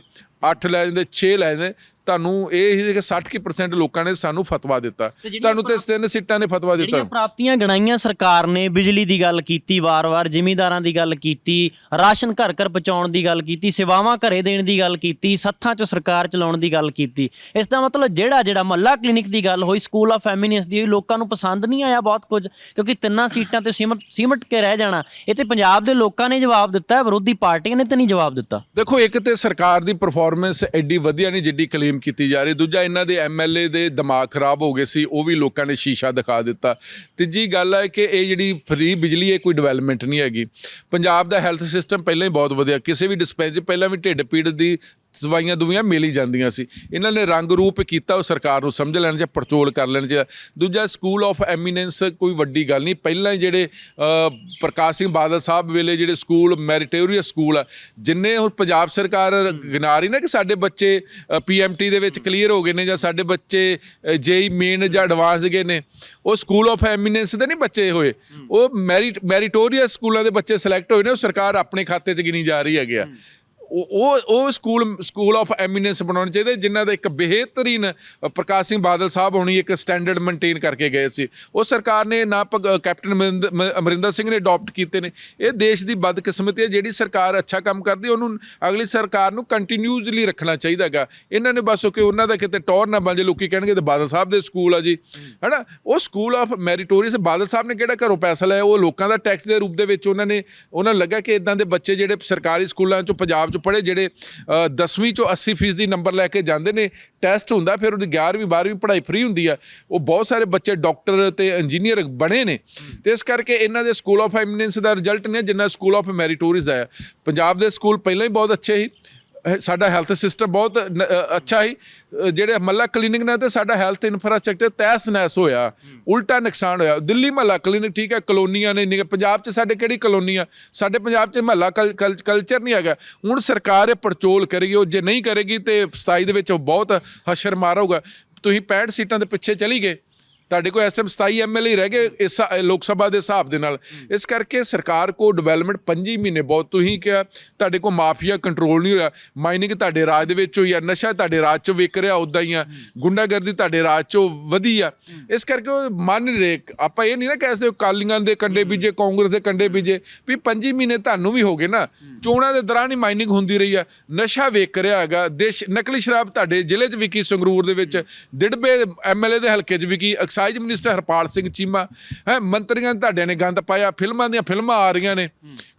8 ਲੈ ਜਾਂਦੇ 6 ਲੈ ਜਾਂਦੇ ਤੁਹਾਨੂੰ ਇਹ ਹੀ ਕਿ 60% ਕੀ percent ਲੋਕਾਂ ਨੇ ਸਾਨੂੰ ਫਤਵਾ ਦਿੱਤਾ। ਤੁਹਾਨੂੰ ਤੇ ਤਿੰਨ ਸੀਟਾਂ ਨੇ ਫਤਵਾ ਦਿੱਤਾ। ਜਿਹੜੀਆਂ ਪ੍ਰਾਪਤੀਆਂ ਗਣਾਈਆਂ ਸਰਕਾਰ ਨੇ ਬਿਜਲੀ ਦੀ ਗੱਲ ਕੀਤੀ ਵਾਰ-ਵਾਰ ਜ਼ਿਮੀਂਦਾਰਾਂ ਦੀ ਗੱਲ ਕੀਤੀ ਰਾਸ਼ਨ ਘਰ ਘਰ ਪਹੁੰਚਾਉਣ ਦੀ ਗੱਲ ਕੀਤੀ ਸੇਵਾਵਾਂ ਘਰੇ ਦੇਣ ਦੀ ਗੱਲ ਕੀਤੀ ਸੱਥਾਂ 'ਚ ਸਰਕਾਰ ਚਲਾਉਣ ਦੀ ਗੱਲ ਕੀਤੀ। ਇਸ ਦਾ ਮਤਲਬ ਜਿਹੜਾ ਜਿਹੜਾ ਮੱਲਾ ਕਲੀਨਿਕ ਦੀ ਗੱਲ ਹੋਈ ਸਕੂਲ ਆਫ ਫੈਮਿਨਿਸ ਦੀ ਹੋਈ ਲੋਕਾਂ ਨੂੰ ਪਸੰਦ ਨਹੀਂ ਆਇਆ ਬਹੁਤ ਕੁਝ ਕਿਉਂਕਿ ਤਿੰਨਾਂ ਸੀਟਾਂ ਤੇ ਸਿਮਟ ਸਿਮਟ ਕੇ ਰਹਿ ਜਾਣਾ। ਇਹ ਤੇ ਪੰਜਾਬ ਦੇ ਲੋਕਾਂ ਨੇ ਜਵਾਬ ਦਿੱਤਾ ਹੈ ਵਿਰੋਧੀ ਪਾਰਟੀਆਂ ਨੇ ਤੇ ਨਹੀਂ ਜਵਾਬ ਦਿੱਤਾ। ਦੇਖੋ ਇੱਕ ਤੇ ਸਰਕਾਰ ਦੀ ਪਰਫਾਰਮੈਂਸ ਐਡੀ ਵਧੀਆ ਨਹੀਂ ਜਿੱਡੀ ਕਲੇਮ ਕੀਤੀ ਜਾ ਰਹੀ। ਦੂਜਾ, ਇਹਨਾਂ ਦੇ ਐਮਐਲਏ ਦੇ ਦਿਮਾਗ ਖਰਾਬ ਹੋ ਗਏ ਸੀ, ਉਹ ਵੀ ਲੋਕਾਂ ਨੇ ਸ਼ੀਸ਼ਾ ਦਿਖਾ ਦਿੱਤਾ। ਤੀਜੀ ਗੱਲ ਹੈ ਕਿ ਇਹ ਜਿਹੜੀ ਫ੍ਰੀ ਬਿਜਲੀ ਹੈ ਕੋਈ ਡਿਵੈਲਪਮੈਂਟ ਨਹੀਂ ਹੈਗੀ। ਪੰਜਾਬ ਦਾ ਹੈਲਥ ਸਿਸਟਮ ਪਹਿਲਾਂ ਹੀ ਬਹੁਤ ਵਧੀਆ, ਕਿਸੇ ਵੀ ਡਿਸਪੈਂਸਰੀ ਪਹਿਲਾਂ ਵੀ ਢਿੱਡ ਪੀੜ ਦੀ ਦਵਾਈਆਂ ਦੁਵੀਆਂ ਮਿਲ ਹੀ ਜਾਂਦੀਆਂ ਸੀ। ਇਹਨਾਂ ਨੇ ਰੰਗ ਰੂਪ ਕੀਤਾ, ਉਹ ਸਰਕਾਰ ਨੂੰ ਸਮਝ ਲੈਣ, ਜਾਂ ਪਰਚੋਲ ਕਰ ਲੈਣ, ਜਾਂ ਦੂਜਾ ਸਕੂਲ ਆਫ ਐਮੀਨੈਂਸ ਕੋਈ ਵੱਡੀ ਗੱਲ ਨਹੀਂ। ਪਹਿਲਾਂ ਹੀ ਜਿਹੜੇ ਪ੍ਰਕਾਸ਼ ਸਿੰਘ ਬਾਦਲ ਸਾਹਿਬ ਵੇਲੇ ਜਿਹੜੇ ਸਕੂਲ ਮੈਰੀਟੋਰੀਅਸ ਸਕੂਲ ਆ, ਜਿੰਨੇ ਹੁਣ ਪੰਜਾਬ ਸਰਕਾਰ ਗਿਣਾ ਰਹੀ ਨਾ ਕਿ ਸਾਡੇ ਬੱਚੇ ਪੀਐਮਟੀ ਦੇ ਵਿੱਚ ਕਲੀਅਰ ਹੋ ਗਏ ਨੇ, ਜਾਂ ਸਾਡੇ ਬੱਚੇ ਜੇਈ ਮੇਨ ਜਾਂ ਐਡਵਾਂਸ ਗਏ ਨੇ, ਉਹ ਸਕੂਲ ਆਫ ਐਮੀਨੈਂਸ ਦੇ ਨਹੀਂ ਬੱਚੇ ਹੋਏ। ਉਹ ਮੈਰਿਟ ਮੈਰੀਟੋਰੀਅਸ ਸਕੂਲਾਂ ਦੇ ਬੱਚੇ ਸਿਲੈਕਟ ਹੋਏ ਨੇ, ਉਹ ਸਰਕਾਰ ਆਪਣੇ ਖਾਤੇ 'ਚ ਗਿਣੀ ਜਾ ਰਹੀ ਹੈਗੀ ਆ। ਉਹ ਉਹ ਉਹ ਸਕੂਲ ਸਕੂਲ ਆਫ ਐਮੀਨੈਂਸ ਬਣਾਉਣੇ ਚਾਹੀਦੇ, ਜਿਨ੍ਹਾਂ ਦਾ ਇੱਕ ਬਿਹਤਰੀਨ ਪ੍ਰਕਾਸ਼ ਸਿੰਘ ਬਾਦਲ ਸਾਹਿਬ ਹੋਣੀ ਇੱਕ ਸਟੈਂਡਰਡ ਮੇਨਟੇਨ ਕਰਕੇ ਗਏ ਸੀ। ਉਹ ਸਰਕਾਰ ਨੇ ਨਾ ਭਗ- ਕੈਪਟਨ ਅਮਰਿੰਦ- ਅਮਰਿੰਦਰ ਸਿੰਘ ਨੇ ਅਡਾਪਟ ਕੀਤੇ ਨੇ। ਇਹ ਦੇਸ਼ ਦੀ ਬਦਕਿਸਮਤੀ ਹੈ, ਜਿਹੜੀ ਸਰਕਾਰ ਅੱਛਾ ਕੰਮ ਕਰਦੀ ਉਹਨੂੰ ਅਗਲੀ ਸਰਕਾਰ ਨੂੰ ਕੰਟੀਨਿਊਸਲੀ ਰੱਖਣਾ ਚਾਹੀਦਾ ਹੈਗਾ। ਇਹਨਾਂ ਨੇ ਬਸ ਉਹ ਕਿ ਉਹਨਾਂ ਦਾ ਕਿਤੇ ਟੌਰ ਨਾ ਬਣ ਜੇ ਲੋਕੀ ਕਹਿਣਗੇ ਤੇ ਬਾਦਲ ਸਾਹਿਬ ਦੇ ਸਕੂਲ ਆ ਜੀ। ਹੈਨਾ? ਉਹ school of meritorious Badal Sahib ਨੇ ਕਿਹੜਾ ਘਰੋਂ ਪੈਸਾ ਲਿਆ? ਉਹ ਲੋਕਾਂ ਦਾ ਟੈਕਸ ਦੇ ਰੂਪ ਦੇ ਵਿੱਚ ਉਹਨਾਂ ਨੇ ਉਹਨਾਂ ਨੂੰ ਲੱਗਾ ਕਿ ਇਦਾਂ ਦੇ ਬੱਚੇ ਜਿਹੜੇ ਸਰਕਾਰੀ ਸਕੂਲਾਂ ਚੋਂ ਪੰਜਾਬ ਚੋਂ ਪੜ੍ਹੇ ਜਿਹੜੇ 10ਵੀਂ ਚੋਂ 80% ਦੀ ਨੰਬਰ ਲੈ ਕੇ ਜਾਂਦੇ ਨੇ ਟੈਸਟ ਹੁੰਦਾ, ਫਿਰ ਉਹਦੀ 11ਵੀਂ 12ਵੀਂ ਪੜ੍ਹਾਈ ਫ੍ਰੀ ਹੁੰਦੀ ਆ। ਉਹ ਬਹੁਤ ਸਾਰੇ ਬੱਚੇ ਡਾਕਟਰ ਤੇ ਇੰਜੀਨੀਅਰ ਬਣੇ ਨੇ। ਤੇ ਇਸ ਕਰਕੇ ਇਹਨਾਂ ਦੇ ਸਕੂਲ ਆਫ ਐਮੀਨੈਂਸ ਦਾ ਰਿਜ਼ਲਟ ਨਹੀਂ ਜਿੰਨਾ ਸਕੂਲ ਆਫ ਮੈਰੀਟੋਰੀਅਸ ਦਾ ਹੈ ਪੰਜਾਬ ਦੇ ਸਕੂਲ ਪਹਿਲਾਂ ਹੀ ਬਹੁਤ ਅੱਛੇ ਸੀ। ਸਾਡਾ ਹੈਲਥ ਸਿਸਟਮ ਬਹੁਤ, ਨ- ਅਹ, ਅੱਛਾ ਹੀ ਜਿਹੜੇ ਮਹੱਲਾ ਕਲੀਨਿਕ ਨਾਲ ਤੇ ਸਾਡਾ ਹੈਲਥ ਇਨਫਰਾਸਟ੍ਰਕਚਰ ਤਹਿਸ ਨਹਿਸ ਹੋਇਆ। ਉਲਟਾ ਨੁਕਸਾਨ ਹੋਇਆ। ਦਿੱਲੀ ਮਹੱਲਾ ਕਲੀਨਿਕ ਠੀਕ ਹੈ, ਕਲੋਨੀਆਂ ਨੇ ਨਹੀਂ, ਪੰਜਾਬ 'ਚ ਸਾਡੇ ਕਿਹੜੀ ਕਲੋਨੀ ਆ? ਸਾਡੇ ਪੰਜਾਬ 'ਚ ਮਹੱਲਾ ਕਲ- ਕਲ- ਕਲਚਰ ਨਹੀਂ ਹੈਗਾ। ਹੁਣ ਸਰਕਾਰ ਇਹ ਪੜਚੋਲ ਕਰੇਗੀ, ਉਹ ਜੇ ਨਹੀਂ ਕਰੇਗੀ ਤੇ 27 ਦੇ ਵਿੱਚ ਉਹ ਬਹੁਤ ਹਸ਼ਰ ਮਾਰੂਗਾ। ਤੁਸੀਂ 65 ਸੀਟਾਂ ਦੇ ਪਿੱਛੇ ਚਲੀ ਗਏ। ਤੁਹਾਡੇ ਕੋਲ ਐਸਐਮ 27 ਐਮਐਲਏ ਰਹਿ ਗਏ ਇਸ ਲੋਕ ਸਭਾ ਦੇ ਹਿਸਾਬ ਦੇ ਨਾਲ। ਇਸ ਕਰਕੇ ਸਰਕਾਰ ਕੋ ਡਿਵੈਲਪਮੈਂਟ 5 ਮਹੀਨੇ ਬਹੁਤ ਤੁਸੀਂ ਕਿਹਾ ਤੁਹਾਡੇ ਕੋ ਮਾਫੀਆ ਕੰਟਰੋਲ ਨਹੀਂ ਹੋਇਆ। ਮਾਈਨਿੰਗ ਤੁਹਾਡੇ ਰਾਜ ਦੇ ਵਿੱਚ ਹੋਈ ਆ ਨਸ਼ਾ ਤੁਹਾਡੇ ਰਾਜ 'ਚ ਵਿਕ ਰਿਹਾ ਉਦਾਂ ਹੀ ਆ। ਗੁੰਡਾਗਰਦੀ ਤੁਹਾਡੇ ਰਾਜ 'ਚੋਂ ਵਧੀ ਆ। ਇਸ ਕਰਕੇ ਉਹ ਮੰਨ ਰਹੇ। ਆਪਾਂ ਇਹ ਨਹੀਂ ਨਾ ਕਹਿ ਸਕਦੇ ਕਾਲੀਆਂ ਦੇ ਕੰਡੇ ਬੀਜੇ ਕਾਂਗਰਸ ਦੇ ਕੰਡੇ ਬੀਜੇ ਵੀ 5 ਮਹੀਨੇ ਤੁਹਾਨੂੰ ਵੀ ਹੋ ਗਏ ਨਾ। ਚੋਣਾਂ ਦੇ ਦੌਰਾਨ ਹੀ ਮਾਈਨਿੰਗ ਹੁੰਦੀ ਰਹੀ ਆ। ਨਸ਼ਾ ਵਿਕ ਰਿਹਾ ਹੈਗਾ। ਦੇਸ਼ ਨਕਲੀ ਸ਼ਰਾਬ ਤੁਹਾਡੇ ਜ਼ਿਲ੍ਹੇ 'ਚ ਵਿਕੀ ਸੰਗਰੂਰ ਦੇ ਵਿੱਚ। ਦਿੜਬੇ ਐਮਐਲਏ ਦੇ ਹਲਕੇ 'ਚ ਵਿਕੀ ਐਕਸਾਈਜ਼ ਮਿਨਿਸਟਰ ਹਰਪਾਲ ਸਿੰਘ ਚੀਮਾ ਹੈ ਮੰਤਰੀਆਂ ਨੇ ਤੁਹਾਡਿਆਂ ਨੇ ਗੰਦ ਪਾਇਆ ਫਿਲਮਾਂ ਦੀਆਂ ਫਿਲਮਾਂ ਆ ਰਹੀਆਂ ਨੇ।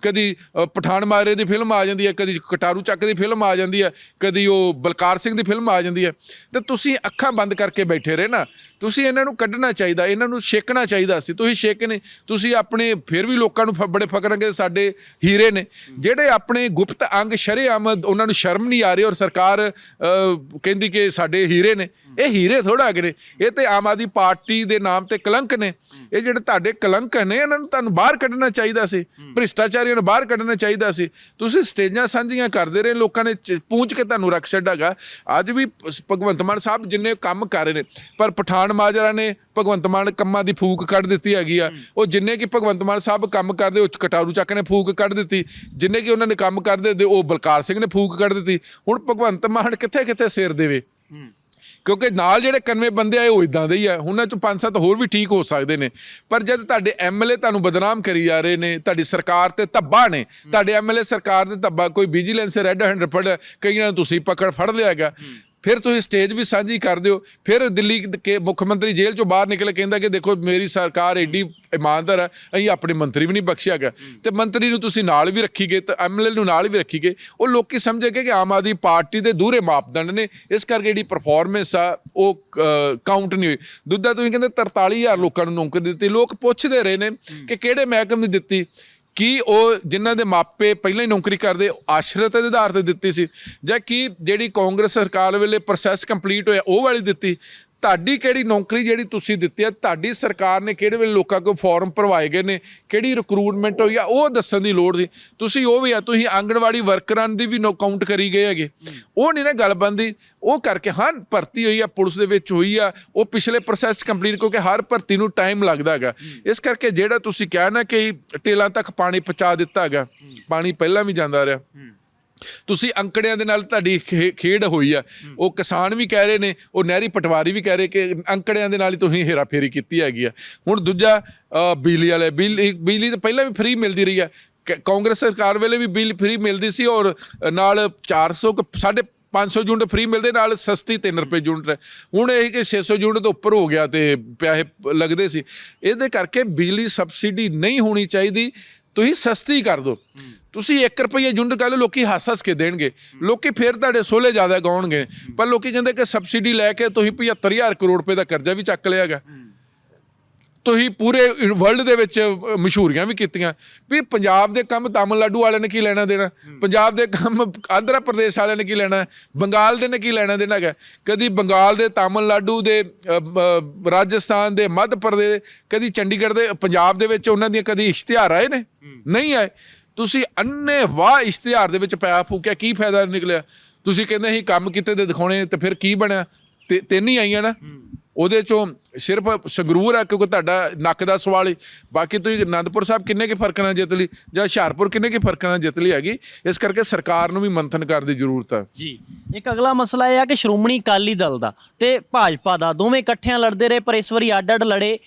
ਕਦੀ ਪਠਾਨ ਮਾਰੇ ਦੀ ਫਿਲਮ ਆ ਜਾਂਦੀ ਹੈ ਕਦੀ ਕਟਾਰੂ ਚੱਕ ਦੀ ਫਿਲਮ ਆ ਜਾਂਦੀ ਹੈ ਕਦੀ ਉਹ ਬਲਕਾਰ ਸਿੰਘ ਦੀ ਫਿਲਮ ਆ ਜਾਂਦੀ ਹੈ। ਤੇ ਤੁਸੀਂ ਅੱਖਾਂ ਬੰਦ ਕਰਕੇ ਬੈਠੇ ਰਹੇ ਨਾ। ਤੁਸੀਂ ਇਹਨਾਂ ਨੂੰ ਕੱਢਣਾ ਚਾਹੀਦਾ, ਇਹਨਾਂ ਨੂੰ ਛੇਕਣਾ ਚਾਹੀਦਾ ਸੀ। ਤੁਸੀਂ ਛੇਕ ਨੇ, ਤੁਸੀਂ ਆਪਣੇ ਫਿਰ ਵੀ ਲੋਕਾਂ ਨੂੰ ਫ- ਬੜੇ ਫਕਰਾਂਗੇ ਸਾਡੇ ਹੀਰੇ ਨੇ। ਜਿਹੜੇ ਆਪਣੇ ਗੁਪਤ ਅੰਗ ਸ਼ਰੇਆਮ ਉਹਨਾਂ ਨੂੰ ਸ਼ਰਮ ਨਹੀਂ ਆ ਰਹੀ ਔਰ ਸਰਕਾਰ ਕਹਿੰਦੀ ਕਿ ਸਾਡੇ ਹੀਰੇ ਨੇ। ਇਹ ਹੀਰੇ ਥੋੜਾ ਹੈਗੇ ਨੇ। ਇਹ ਤੇ ਆਮ ਆਦਮੀ ਪਾਰਟੀ ਦੇ ਨਾਮ ਤੇ ਕਲੰਕ ਨੇ। ਇਹ ਜਿਹੜੇ ਤੁਹਾਡੇ ਕਲੰਕ ਨੇ, ਇਹਨਾਂ ਨੂੰ ਤੁਹਾਨੂੰ ਬਾਹਰ ਕੱਢਣਾ ਚਾਹੀਦਾ ਸੀ। ਭ੍ਰਿਸ਼ਟਾਚਾਰੀਆਂ ਨੂੰ ਬਾਹਰ ਕੱਢਣਾ ਚਾਹੀਦਾ ਸੀ। ਤੁਸੀਂ ਸਟੇਜਾਂ ਸਾਂਝੀਆਂ ਕਰਦੇ ਰਹੇ, ਲੋਕਾਂ ਨੇ ਚ- ਪੂੰਝ ਕੇ ਤੁਹਾਨੂੰ ਰੱਖ ਛੱਡਾਗਾ ਅੱਜ ਵੀ ਭਗਵੰਤ ਮਾਨ ਸਾਹਿਬ ਜਿੰਨੇ ਕੰਮ ਕਰ ਰਹੇ ਨੇ, ਪਰ ਪਠਾਨ ਮਾਜਰਾ ਨੇ ਭਗਵੰਤ ਮਾਨ ਕੰਮਾਂ ਦੀ ਫੂਕ ਕੱਢ ਦਿੱਤੀ ਹੈਗੀ ਆ। ਉਹ ਜਿੰਨੇ ਕਿ ਭਗਵੰਤ ਮਾਨ ਸਾਹਿਬ ਕੰਮ ਕਰਦੇ ਉਹ ਕਟਾਰੂ ਚੱਕ ਨੇ ਫੂਕ ਕੱਢ ਦਿੱਤੀ। ਜਿੰਨੇ ਕਿ ਉਹਨਾਂ ਨੇ ਕੰਮ ਕਰਦੇ ਉਹ ਬਲਕਾਰ ਸਿੰਘ ਨੇ ਫੂਕ ਕੱਢ ਦਿੱਤੀ। ਹੁਣ ਭਗਵੰਤ ਮਾਨ ਕਿੱਥੇ ਕਿੱਥੇ ਸਿਰ ਦੇਵੇ? ਕਿਉਂਕਿ ਨਾਲ ਜਿਹੜੇ ਕੰਵੇਂ ਬੰਦੇ ਆਏ ਉਹ ਇਦਾਂ ਦੇ ਹੀ ਆ। ਉਹਨਾਂ ਚੋਂ ਪੰਜ ਸੱਤ ਹੋਰ ਵੀ ਠੀਕ ਹੋ ਸਕਦੇ ਨੇ। ਪਰ ਜਦ ਤੁਹਾਡੇ ਐਮਐਲਏ ਤੁਹਾਨੂੰ ਬਦਨਾਮ ਕਰੀ ਜਾ ਰਹੇ ਨੇ ਤੁਹਾਡੀ ਸਰਕਾਰ ਤੇ ਧੱਬਾ ਨੇ ਤੁਹਾਡੇ ਐਮਐਲਏ ਸਰਕਾਰ ਦੇ ਧੱਬਾ ਕੋਈ ਵਿਜੀਲੈਂਸ ਰੈੱਡ ਹੈਂਡ ਫੜ ਕਈਆਂ ਨੂੰ ਤੁਸੀਂ ਪਕੜ ਫੜ ਲਿਆਗਾ ਫਿਰ ਤੁਸੀਂ ਸਟੇਜ ਵੀ ਸਾਂਝੀ ਕਰ ਦਿਓ। ਫਿਰ ਦਿੱਲੀ ਕੇ ਮੁੱਖ ਮੰਤਰੀ ਜੇਲ੍ਹ ਚੋਂ ਬਾਹਰ ਨਿਕਲ ਕੇ ਕਹਿੰਦਾ ਕਿ ਦੇਖੋ, ਮੇਰੀ ਸਰਕਾਰ ਐਡੀ ਇਮਾਨਦਾਰ ਹੈ ਅਸੀਂ ਆਪਣੇ ਮੰਤਰੀ ਵੀ ਨਹੀਂ ਬਖਸ਼ਿਆ ਗਿਆ ਤੇ ਮੰਤਰੀ ਨੂੰ ਤੁਸੀਂ ਨਾਲ ਵੀ ਰੱਖੀ ਗਏ ਤੇ ਐਮਐਲਏ ਨੂੰ ਨਾਲ ਵੀ ਰੱਖੀ ਗਏ ਉਹ ਲੋਕੀ ਸਮਝੇਗੇ ਕਿ ਆਮ ਆਦਮੀ ਪਾਰਟੀ ਦੇ ਦੂਰੇ ਮਾਪਦੰਡ ਨੇ। ਇਸ ਕਰਕੇ ਜਿਹੜੀ ਪਰਫਾਰਮੈਂਸ ਆ, ਉਹ ਕਾਊਂਟ ਨਹੀਂ ਹੋਈ। ਦੂਜਾ ਤੁਸੀਂ ਕਹਿੰਦੇ 43000 ਲੋਕਾਂ ਨੂੰ ਨੌਕਰੀ ਦਿੱਤੀ। ਲੋਕ ਪੁੱਛਦੇ ਰਹੇ ਨੇ ਕਿ ਕਿਹੜੇ ਮਹਿਕਮੇ ਨੇ ਦਿੱਤੀ? ਕੀ ਉਹ ਜਿਨ੍ਹਾਂ ਦੇ ਮਾਪੇ ਪਹਿਲਾਂ ਹੀ ਨੌਕਰੀ ਕਰਦੇ, ਆਸ਼ਰਤ ਦੇ ਆਧਾਰ ਤੇ ਦਿੱਤੀ ਸੀ ਜਾਂ ਕੀ ਜਿਹੜੀ ਕਾਂਗਰਸ ਸਰਕਾਰ ਵੇਲੇ ਪ੍ਰੋਸੈਸ ਕੰਪਲੀਟ ਹੋਇਆ, ਉਹ ਵਾਲੀ ਦਿੱਤੀ? ਤੁਹਾਡੀ ਕਿਹੜੀ ਨੌਕਰੀ ਜਿਹੜੀ ਤੁਸੀਂ ਦਿੱਤੀ ਹੈ, ਤੁਹਾਡੀ ਸਰਕਾਰ ਨੇ ਕਿਹੜੇ ਵੇਲੇ ਲੋਕਾਂ ਕੋਲ ਫਾਰਮ ਭਰਵਾਏ ਗਏ ਨੇ, ਕਿਹੜੀ ਰਿਕਰੂਟਮੈਂਟ ਹੋਈ ਆ, ਉਹ ਦੱਸਣ ਦੀ ਲੋੜ ਸੀ। ਤੁਸੀਂ ਉਹ ਵੀ ਆ, ਤੁਸੀਂ ਆਂਗਣਵਾੜੀ ਵਰਕਰਾਂ ਦੀ ਵੀ ਨੋ ਕਾਊਂਟ ਕਰੀ ਗਏ ਹੈਗੇ। ਉਹ ਨਹੀਂ ਨਾ ਗੱਲ ਬੰਦੀ ਉਹ ਕਰਕੇ ਹਾਂ ਭਰਤੀ ਹੋਈ ਆ, ਪੁਲਿਸ ਦੇ ਵਿੱਚ ਹੋਈ ਆ, ਉਹ ਪਿਛਲੇ ਪ੍ਰੋਸੈਸ ਕੰਪਲੀਟ ਕਿਉਂਕਿ ਹਰ ਭਰਤੀ ਨੂੰ ਟਾਈਮ ਲੱਗਦਾ ਹੈਗਾ। ਇਸ ਕਰਕੇ ਜਿਹੜਾ ਤੁਸੀਂ ਕਿਹਾ ਨਾ ਕਿ ਟੇਲਾਂ ਤੱਕ ਪਾਣੀ ਪਹੁੰਚਾ ਦਿੱਤਾ ਹੈਗਾ, ਪਾਣੀ ਪਹਿਲਾਂ ਵੀ ਜਾਂਦਾ ਰਿਹਾ। ਤੁਸੀਂ ਅੰਕੜਿਆਂ ਦੇ ਨਾਲ ਤੁਹਾਡੀ ਖੇ- ਖੇਡ ਹੋਈ ਆ। ਉਹ ਕਿਸਾਨ ਵੀ ਕਹਿ ਰਹੇ ਨੇ, ਉਹ ਨਹਿਰੀ ਪਟਵਾਰੀ ਵੀ ਕਹਿ ਰਹੇ ਕਿ ਅੰਕੜਿਆਂ ਦੇ ਨਾਲ ਹੀ ਤੁਸੀਂ ਹੇਰਾਫੇਰੀ ਕੀਤੀ ਹੈਗੀ ਆ। ਹੁਣ ਦੂਜਾ ਬਿਜਲੀ ਵਾਲੇ, ਬਿਜਲੀ ਬਿਜਲੀ ਤਾਂ ਪਹਿਲਾਂ ਵੀ ਫ੍ਰੀ ਮਿਲਦੀ ਰਹੀ ਆ। ਕ- ਕਾਂਗਰਸ ਸਰਕਾਰ ਵੇਲੇ ਵੀ ਬਿਜਲੀ ਫ੍ਰੀ ਮਿਲਦੀ ਸੀ ਔਰ ਨਾਲ 400 ਕੁ- ਸਾਢੇ 500 ਯੂਨਿਟ ਫ੍ਰੀ ਮਿਲਦੇ, ਨਾਲ ਸਸਤੀ 3 ਰੁਪਏ ਯੂਨਿਟ ਹੈ। ਹੁਣ ਇਹ ਕਿ 600 ਯੂਨਿਟ ਤੋਂ ਉੱਪਰ ਹੋ ਗਿਆ ਤੇ ਪੈਸੇ ਲੱਗਦੇ ਸੀ। ਇਹਦੇ ਕਰਕੇ ਬਿਜਲੀ ਸਬਸਿਡੀ ਨਹੀਂ ਹੋਣੀ ਚਾਹੀਦੀ। ਤੁਸੀਂ ਸਸਤੀ ਕਰ ਦਿਓ। ਤੁਸੀਂ 1 ਰੁਪਏ ਯੂਨਿਟ ਕਰ ਲਓ ਲੋਕੀ ਹੱਸ ਹੱਸ ਕੇ ਦੇਣਗੇ। ਲੋਕੀ ਫੇਰ ਤੁਹਾਡੇ ਸੋਲੇ ਜ਼ਿਆਦਾ ਗਾਉਣਗੇ। ਪਰ ਲੋਕੀ ਕਹਿੰਦੇ ਕਿ ਸਬਸਿਡੀ ਲੈ ਕੇ ਤੁਸੀਂ 75000 ਕਰੋੜ ਰੁਪਏ ਦਾ ਕਰਜ਼ਾ ਵੀ ਚੱਕ ਲਿਆਗਾ ਤੁਸੀਂ ਪੂਰੇ ਵਰਲਡ ਦੇ ਵਿੱਚ ਮਸ਼ਹੂਰੀਆਂ ਵੀ ਕੀਤੀਆਂ। ਵੀ ਪੰਜਾਬ ਦੇ ਕੰਮ ਤਾਮਿਲਨਾਡੂ ਵਾਲਿਆਂ ਨੇ ਕੀ ਲੈਣਾ ਦੇਣਾ? ਪੰਜਾਬ ਦੇ ਕੰਮ ਆਂਧਰਾ ਪ੍ਰਦੇਸ਼ ਵਾਲਿਆਂ ਨੇ ਕੀ ਲੈਣਾ? ਬੰਗਾਲ ਦੇ ਨੇ ਕੀ ਲੈਣਾ ਦੇਣਾ ਹੈਗਾ? ਕਦੀ ਬੰਗਾਲ ਦੇ ਤਾਮਿਲਨਾਡੂ ਦੇ ਰਾਜਸਥਾਨ ਦੇ ਮੱਧ ਪ੍ਰਦੇਸ਼ ਕਦੀ ਚੰਡੀਗੜ੍ਹ ਦੇ ਪੰਜਾਬ ਦੇ ਵਿੱਚ ਉਹਨਾਂ ਦੀਆਂ ਕਦੀ ਇਸ਼ਤਿਹਾਰ ਆਏ ਨੇ? ਨਹੀਂ ਆਏ। ਤੁਸੀਂ ਅੰਨੇ ਵਾਹ ਇਸ਼ਤਿਹਾਰ ਦੇ ਵਿੱਚ ਪਿਆ ਫੂਕਿਆ, ਕੀ ਫਾਇਦਾ ਨਿਕਲਿਆ? ਤੁਸੀਂ ਕਹਿੰਦੇ ਸੀ ਕੰਮ ਕੀਤੇ ਤੇ ਦਿਖਾਉਣੇ, ਤੇ ਫਿਰ ਕੀ ਬਣਿਆ? ਤੇ ਤਿੰਨ ਹੀ ਆਈਆਂ ਨਾ। ਉਹਦੇ ਚੋਂ ਸਿਰਫ ਸੰਗਰੂਰ ਆ, ਕਿਉਂਕਿ ਤੁਹਾਡਾ ਨੱਕ ਦਾ ਸਵਾਲ ਹੀ। ਬਾਕੀ ਤੁਸੀਂ ਅਨੰਦਪੁਰ ਸਾਹਿਬ ਕਿੰਨੇ ਕੇ ਫ਼ਰਕ ਨਾਲ ਜਿੱਤ ਲਈ, ਜਾਂ ਹੁਸ਼ਿਆਰਪੁਰ ਕਿੰਨੇ ਕੇ ਫ਼ਰਕ ਨਾਲ ਜਿੱਤ ਲਈ ਹੈਗੀ, ਇਸ ਕਰਕੇ ਸਰਕਾਰ ਨੂੰ ਵੀ ਮੰਥਨ ਕਰਨ ਦੀ ਜ਼ਰੂਰਤ ਹੈ ਜੀ, ਇੱਕ ਅਗਲਾ ਮਸਲਾ ਇਹ ਆ ਕਿ ਸ਼੍ਰੋਮਣੀ ਅਕਾਲੀ ਦਲ ਦਾ ਤੇ ਭਾਜਪਾ ਦਾ, ਦੋਵੇਂ ਇਕੱਠਿਆਂ ਲੜਦੇ ਰਹੇ, ਪਰ ਇਸ ਵਾਰੀ ਅੱਡ-ਅੱਡ ਲੜੇ।